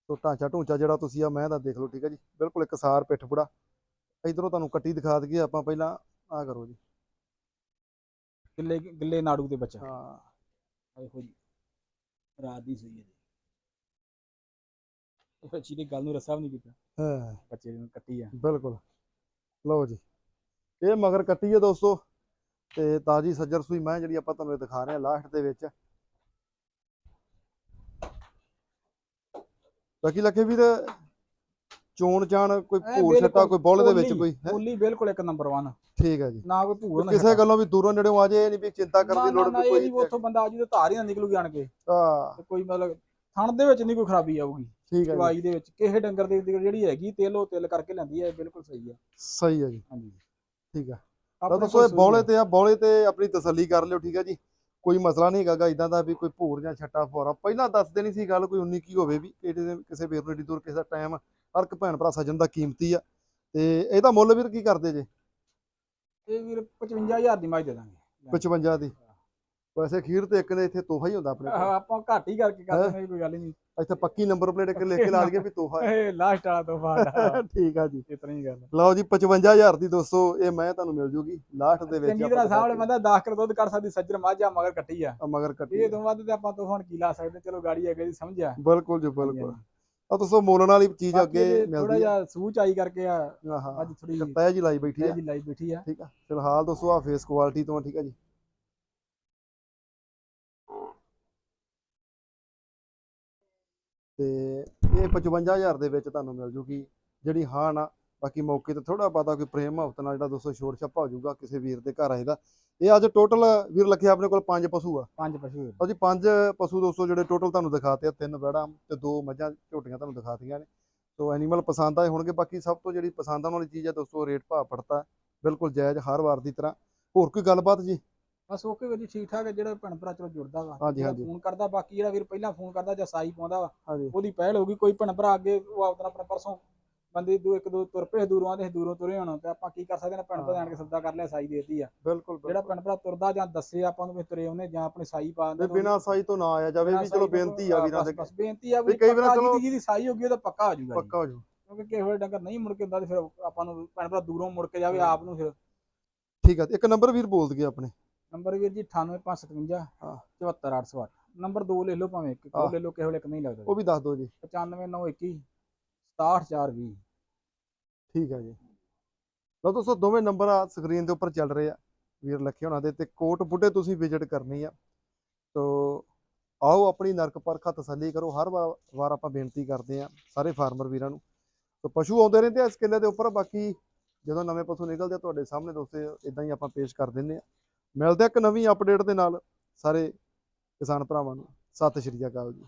ਸੋ ਢਾਂਚਾ ਢੂੰਚਾ ਜਿਹੜਾ ਤੁਸੀਂ ਆ ਮੈਂ ਦਾ ਦੇਖ ਲਓ ਠੀਕ ਆ ਜੀ? ਬਿਲਕੁਲ ਇੱਕ ਸਾਰ ਪਿੱਠ ਪੁੜਾ। ਇਧਰੋਂ ਤੁਹਾਨੂੰ ਕੱਟੀ ਦਿਖਾ ਦਈਏ ਆਪਾਂ ਪਹਿਲਾਂ ਆ ਕਰੋ ਜੀ। ਗਿੱਲੇ ਗਿੱਲੇ ਨਾੜੂ ਦੇ ਬੱਚਾ। ਹਾਂ। ਦੇਖੋ ਜੀ ਰਾਤ ਦੀ ਸੂਈ ਹੈ ਜੀ। ਇਹ ਬੱਚੀ ਦੀ ਗੱਲ ਨੂੰ ਰਸਾ ਵੀ ਨਹੀਂ ਕੀਤਾ ਹਾਂ। ਬੱਚੇ ਨੂੰ ਕੱਟੀ ਆ। ਬਿਲਕੁਲ। ਲਓ ਜੀ ਇਹ ਮਗਰ ਕੱਟੀ ਹੈ ਦੋਸਤੋ ਤੇ ਤਾਜੀ ਸੱਜਰ ਸੂਈ ਮੈਂ ਜਿਹੜੀ ਆਪਾਂ ਤੁਹਾਨੂੰ ਦਿਖਾ ਰਹੇ ਹਾਂ ਲਾਸਟ ਦੇ ਵਿੱਚ। ਬਾਕੀ ਲੱਗੇ ਵੀਰ ਚੋਣ ਜਾਣ ਕੋਈ ਭੂਰ ਛੱਟਾ ਕੋਈ ਬੋਲ ਦੇ ਵਿੱਚ ਕੋਈ ਹੈਂ? ਪੋਲੀ ਬਿਲਕੁਲ ਇੱਕ ਨੰਬਰ 1 ਠੀਕ ਹੈ ਜੀ। ਨਾ ਕੋਈ ਭੂਰ ਨਾ ਕਿਸੇ ਗੱਲੋਂ ਵੀ ਦੂਰੋਂ ਨੇੜੋਂ ਆ ਜੇ ਇਹ ਨਹੀਂ ਵੀ ਚਿੰਤਾ ਕਰਨ ਦੀ ਲੋੜ ਇਹ ਨਹੀਂ ਕੋਈ ਉੱਥੋਂ ਬੰਦਾ ਆਜੂ ਤੇ ਧਾਰ ਹੀ ਨਾ ਨਿਕਲੂਗੀ ਆਣ ਕੇ। ਹਾਂ। ਤੇ ਕੋਈ ਮਤਲਬ ਥਣ ਦੇ ਵਿੱਚ ਨਹੀਂ ਕੋਈ ਖਰਾਬੀ ਆਊਗੀ। ਠੀਕ ਹੈ ਜੀ। ਚਵਾਈ ਦੇ ਵਿੱਚ ਕਿਸੇ ਡੰਗਰ ਦੀ ਜਿਹੜੀ ਹੈਗੀ ਤੇਲ ਉਹ ਤਿਲ ਕਰਕੇ ਲੈਂਦੀ ਹੈ ਬਿਲਕੁਲ ਸਹੀ ਹੈ। ਸਹੀ ਹੈ ਜੀ। ਹਾਂਜੀ। ਠੀਕ ਹੈ। ਕੋਲ ਇਹ ਬੌਲੇ। ਤੇ ਆ ਬੌਲੇ ਤੇ ਆਪਣੀ ਤਸੱਲੀ ਕਰ ਲਿਓ ਠੀਕ ਹੈ ਜੀ। ਕੋਈ ਮਸਲਾ ਨਹੀਂ ਹੈਗਾ ਇਦਾਂ ਦਾ ਵੀ ਕੋਈ ਭੂਰ ਜਾਂ ਛੱਟਾ ਫੋਰਾ ਪਹਿਲਾਂ ਦੱਸ ਦੇਣੀ ਸੀ ਗੱਲ ਕੋਈ 19 ਕੀ ਹੋਵੇ ਵੀ ਕਿਸੇ ਵੀਰ ਨੂੰ ਏਡੀ ਦੂਰ ਕਿਸੇ ਦਾ ਟਾਈਮ ਹਰ ਇੱਕ ਭੈਣ ਭਰਾ ਸੱਜਣ ਦਾ ਕੀਮਤੀ ਆ। ਤੇ ਇਹਦਾ ਮੁੱਲ ਵੀਰ ਕੀ ਕਰਦੇ ਜੇ? ਇਹ ਵੀਰ 55000 ਦੀ ਮੱਝ ਦੇ ਦਾਂਗੇ। 55 ਦੀ। ਵੈਸੇ ਖੀਰ ਤੇ ਇੱਕ ਨੇ ਇੱਥੇ ਤੋਹਫਾ ਹੀ ਹੁੰਦਾ ਆਪਣੇ ਕੋਲ। ਆਪਾਂ ਘੱਟ ਹੀ ਕਰਕੇ ਕਰ ਦਿੰਦੇ ਕੋਈ ਗੱਲ ਨਹੀਂ। ਇੱਥੇ ਪੱਕੀ ਨੰਬਰ ਪਲੇਟ ਇੱਕ ਲਿਖ ਕੇ ਲਾ ਦਈਏ ਵੀ ਤੋਹਫਾ ਇਹ ਲਾਸਟ ਵਾਲਾ ਤੋਂ ਬਾਅਦ (laughs) ਠੀਕ ਆ ਜੀ। ਇਤਨਾ ਹੀ ਗੱਲ ਲਓ ਜੀ 55000 ਦੀ ਦੋਸਤੋ ਇਹ ਮੈਂ ਤੁਹਾਨੂੰ ਮਿਲ ਜੂਗੀ। ਲਾਸਟ ਦੇ ਵਿੱਚ ਚੰਗੀ ਤਰ੍ਹਾਂ ਸਾਹਮਣੇ ਬੰਦਾ 10 ਕਿਲੋ ਦੁੱਧ ਕਰ ਸਕਦੀ ਸੱਜਰ ਮਾਝਾ ਮਗਰ ਕੱਟੀ ਆ। ਆ ਮਗਰ ਕੱਟੀ ਇਹ ਤੋਂ ਵੱਧ ਤੇ ਆਪਾਂ ਤੋਂ ਹੁਣ ਕੀ ਲਾ ਸਕਦੇ? ਚਲੋ ਗਾੜੀ ਅੱਗੇ ਦੀ ਸਮਝਿਆ। ਬਿਲਕੁਲ ਜੀ ਬਿਲਕੁਲ। ਆ ਦੋਸਤੋ ਮੋਲਣ ਵਾਲੀ ਚੀਜ਼ ਅੱਗੇ ਥੋੜਾ ਮਿਲਦੀ ਆ। ਜਿਹਾ ਸੂਚ ਆਈ ਕਰਕੇ ਆ ਆਹਾ ਅੱਜ ਥੋੜੀ ਤੈ ਜੀ ਲਾਈ ਬੈਠੀ ਆ। ਜੀ ਲਾਈ ਬੈਠੀ ਆ। ਠੀਕ ਆ ਫਿਲਹਾਲ ਦੋਸਤੋ ਆ ਫੇਸ ਕੁਆਲਿਟੀ ਤੋਂ ਆ, ਠੀਕ ਆ ਜੀ। ਤੇ ਇਹ 55000 ਦੇ ਵਿੱਚ ਤੁਹਾਨੂੰ ਮਿਲ ਜੂਗੀ ਜਿਹੜੀ ਹਾਂ ਨਾ ਬਾਕੀ ਮੌਕੇ ਤੇ ਥੋੜਾ ਪਤਾ ਕੋਈ ਪ੍ਰੇਮ ਮੁਹੱਬਤ ਨਾਲ ਜਿਹੜਾ ਦੋਸਤੋ ਛੋੜ ਛੱਪਾ ਹੋ ਜਾਊਗਾ ਕਿਸੇ ਵੀਰ ਦੇ ਘਰ ਆਏ ਦਾ ਇਹ ਅੱਜ ਟੋਟਲ ਵੀਰ ਲੱਖੇ ਆਪਣੇ ਕੋਲ ਪੰਜ ਪਸ਼ੂ ਆ। ਪੰਜ ਪਸ਼ੂ ਲਓ ਜੀ ਪੰਜ ਪਸ਼ੂ ਦੋਸਤੋ ਜਿਹੜੇ ਟੋਟਲ ਤੁਹਾਨੂੰ ਦਿਖਾਤੇ ਆ ਤਿੰਨ ਵੜਾ ਤੇ ਦੋ ਮੱਝਾਂ ਝੋਟੀਆਂ ਤੁਹਾਨੂੰ ਦਿਖਾਤੀਆਂ ਨੇ। ਸੋ ਐਨੀਮਲ ਪਸੰਦ ਆਏ ਹੋਣਗੇ ਬਾਕੀ ਸਭ ਤੋਂ ਜਿਹੜੀ ਪਸੰਦ ਆਉਣ ਵਾਲੀ ਚੀਜ਼ ਹੈ ਦੋਸਤੋ ਰੇਟ ਭਾਅ ਪੜਤਾ ਬਿਲਕੁਲ ਜਾਇਜ਼ ਹਰ ਵਾਰ ਦੀ ਤਰ੍ਹਾਂ। ਹੋਰ ਕੋਈ ਗੱਲਬਾਤ ਜੀ? ਬਸ ਓਕੇ ਵੀਰ ਜੀ ਠੀਕ ਠਾਕ ਹੈ ਜਿਹੜਾ ਭੈਣ ਭਰਾ ਚਲੋ ਜੁੜਦਾ ਵਾ। ਹਾਂਜੀ, ਜਿਹੜਾ ਹਾਂਜੀ। ਫੋਨ ਕਰਦਾ ਬਾਕੀ ਜਿਹੜਾ ਵੀਰ ਪਹਿਲਾਂ ਫੋਨ ਕਰਦਾ ਜਾਂ ਸਾਈ ਪਾਉਂਦਾ ਉਹਦੀ ਪਹਿਲ ਹੋ ਗਈ ਕੋਈ ਭੈਣ ਭਰਾ ਅੱਗੇ ਉਹ ਆਪਣਾ ਆਪਣਾ ਪਰਸੋਂ ਬੰਦੇ ਦੋ ਇੱਕ ਦੋ ਤੁਰ ਪਏ ਦੂਰੋਂ ਆਦੇ ਦੂਰੋਂ ਤੁਰੇ ਹੋਣ ਤੇ ਆਪਾਂ ਕੀ ਕਰ ਸਕਦੇ ਨੇ ਭੈਣ ਭਰਾ ਆਣ ਕੇ ਸੱਦਾ ਕਰ ਲਿਆ ਸਾਈ ਦੇਤੀ ਆ। ਬਿਲਕੁਲ ਜਿਹੜਾ ਭੈਣ ਭਰਾ ਤੁਰਦਾ ਜਾਂ ਦੱਸੇ ਆਪਾਂ ਨੂੰ ਵੀ ਤੁਰੇ ਉਹਨੇ ਜਾਂ ਆਪਣੀ ਸਾਈ ਪਾ ਦਿੰਦਾ ਬਿਨਾਂ ਸਾਈ ਤੋਂ ਨਾ ਆਇਆ ਜਾਵੇ ਵੀ ਚਲੋ ਬੇਨਤੀ ਆ ਵੀਰਾਂ ਦੇ ਬਸ ਬੇਨਤੀ ਆ ਵੀ ਕਈ ਵਾਰ ਚਲੋ- ਜਿਹਦੀ ਸਾਈ ਹੋ ਗਈ ਉਹ ਤਾਂ ਪੱਕਾ ਹੋ ਜਾਊਗਾ। ਪੱਕਾ ਹੋ ਜਾਊ ਕਿਉਂਕਿ ਕਿਸੇ ਵੇਲੇ ਡੰਗਰ ਨਹੀਂ ਮੁੜ ਕੇ ਹੁੰਦਾ ਤੇ ਫਿਰ ਆਪਾਂ ਨੂੰ ਭੈਣ ਭਰਾ ਦੂਰੋਂ ਮੁੜ ਕੇ ਜਾਵੇ। ਆਪ ਨੂੰ ਫਿਰ। ਠੀਕ ਆ ਇੱਕ ਨੰਬਰ ਵੀਰ ਬੋਲ ਦਈਏ ਆਪਣੇ। ਨੰਬਰ ਵੀਰ ਜੀ 98557 ਹਾਂ। 74808 ਨੰਬਰ ਦੋ ਲੈ ਲਓ ਭਾਵੇਂ ਇੱਕ ਲੈ ਲਓ ਕਿਸੇ ਵੇਲੇ ਇੱਕ ਨਹੀਂ ਲੱਗਦਾ। ਉਹ ਵੀ ਦੱਸ ਦਿਓ ਜੀ। 95921 67420 ਠੀਕ ਹੈ ਜੀ। ਲਓ ਦੋਸਤੋ, ਦੋਵੇਂ ਨੰਬਰ ਆ ਸਕਰੀਨ ਦੇ ਉੱਪਰ ਚੱਲ ਰਹੇ ਆ ਵੀਰ ਲੱਖੇ ਹੋਣਾ ਦੇ, ਤੇ ਕੋਟ ਬੁੱਢੇ ਤੁਸੀਂ ਵਿਜ਼ਿਟ ਕਰਨੀ ਆ। ਤੋ ਆਓ ਆਪਣੀ ਨਰਕ ਪਰਖਾ ਤਸੱਲੀ ਕਰੋ। ਹਰ ਵਾਰ ਆਪਾਂ ਬੇਨਤੀ ਕਰਦੇ ਆ ਸਾਰੇ ਫਾਰਮਰ ਵੀਰਾਂ ਨੂੰ। ਤੋ ਪਸ਼ੂ ਆਉਂਦੇ ਰਹਿੰਦੇ ਆ ਇਸ ਕਿੱਲੇ ਦੇ ਉੱਪਰ। ਬਾਕੀ ਜਦੋਂ ਨਵੇਂ ਪਸ਼ੂ ਨਿਕਲਦੇ ਆ, ਤੁਹਾਡੇ ਸਾਹਮਣੇ ਦੋਸਤੋ ਇਦਾਂ ਹੀ ਆਪਾਂ ਪੇਸ਼ ਕਰ ਦਿੰਦੇ ਆ। ਮਿਲਦੇ ਆ ਇੱਕ ਨਵੀਂ ਅਪਡੇਟ ਦੇ ਨਾਲ ਸਾਰੇ ਕਿਸਾਨ ਭਰਾਵਾਂ ਨੂੰ। ਸਤਿ ਸ਼੍ਰੀ ਅਕਾਲ ਜੀ।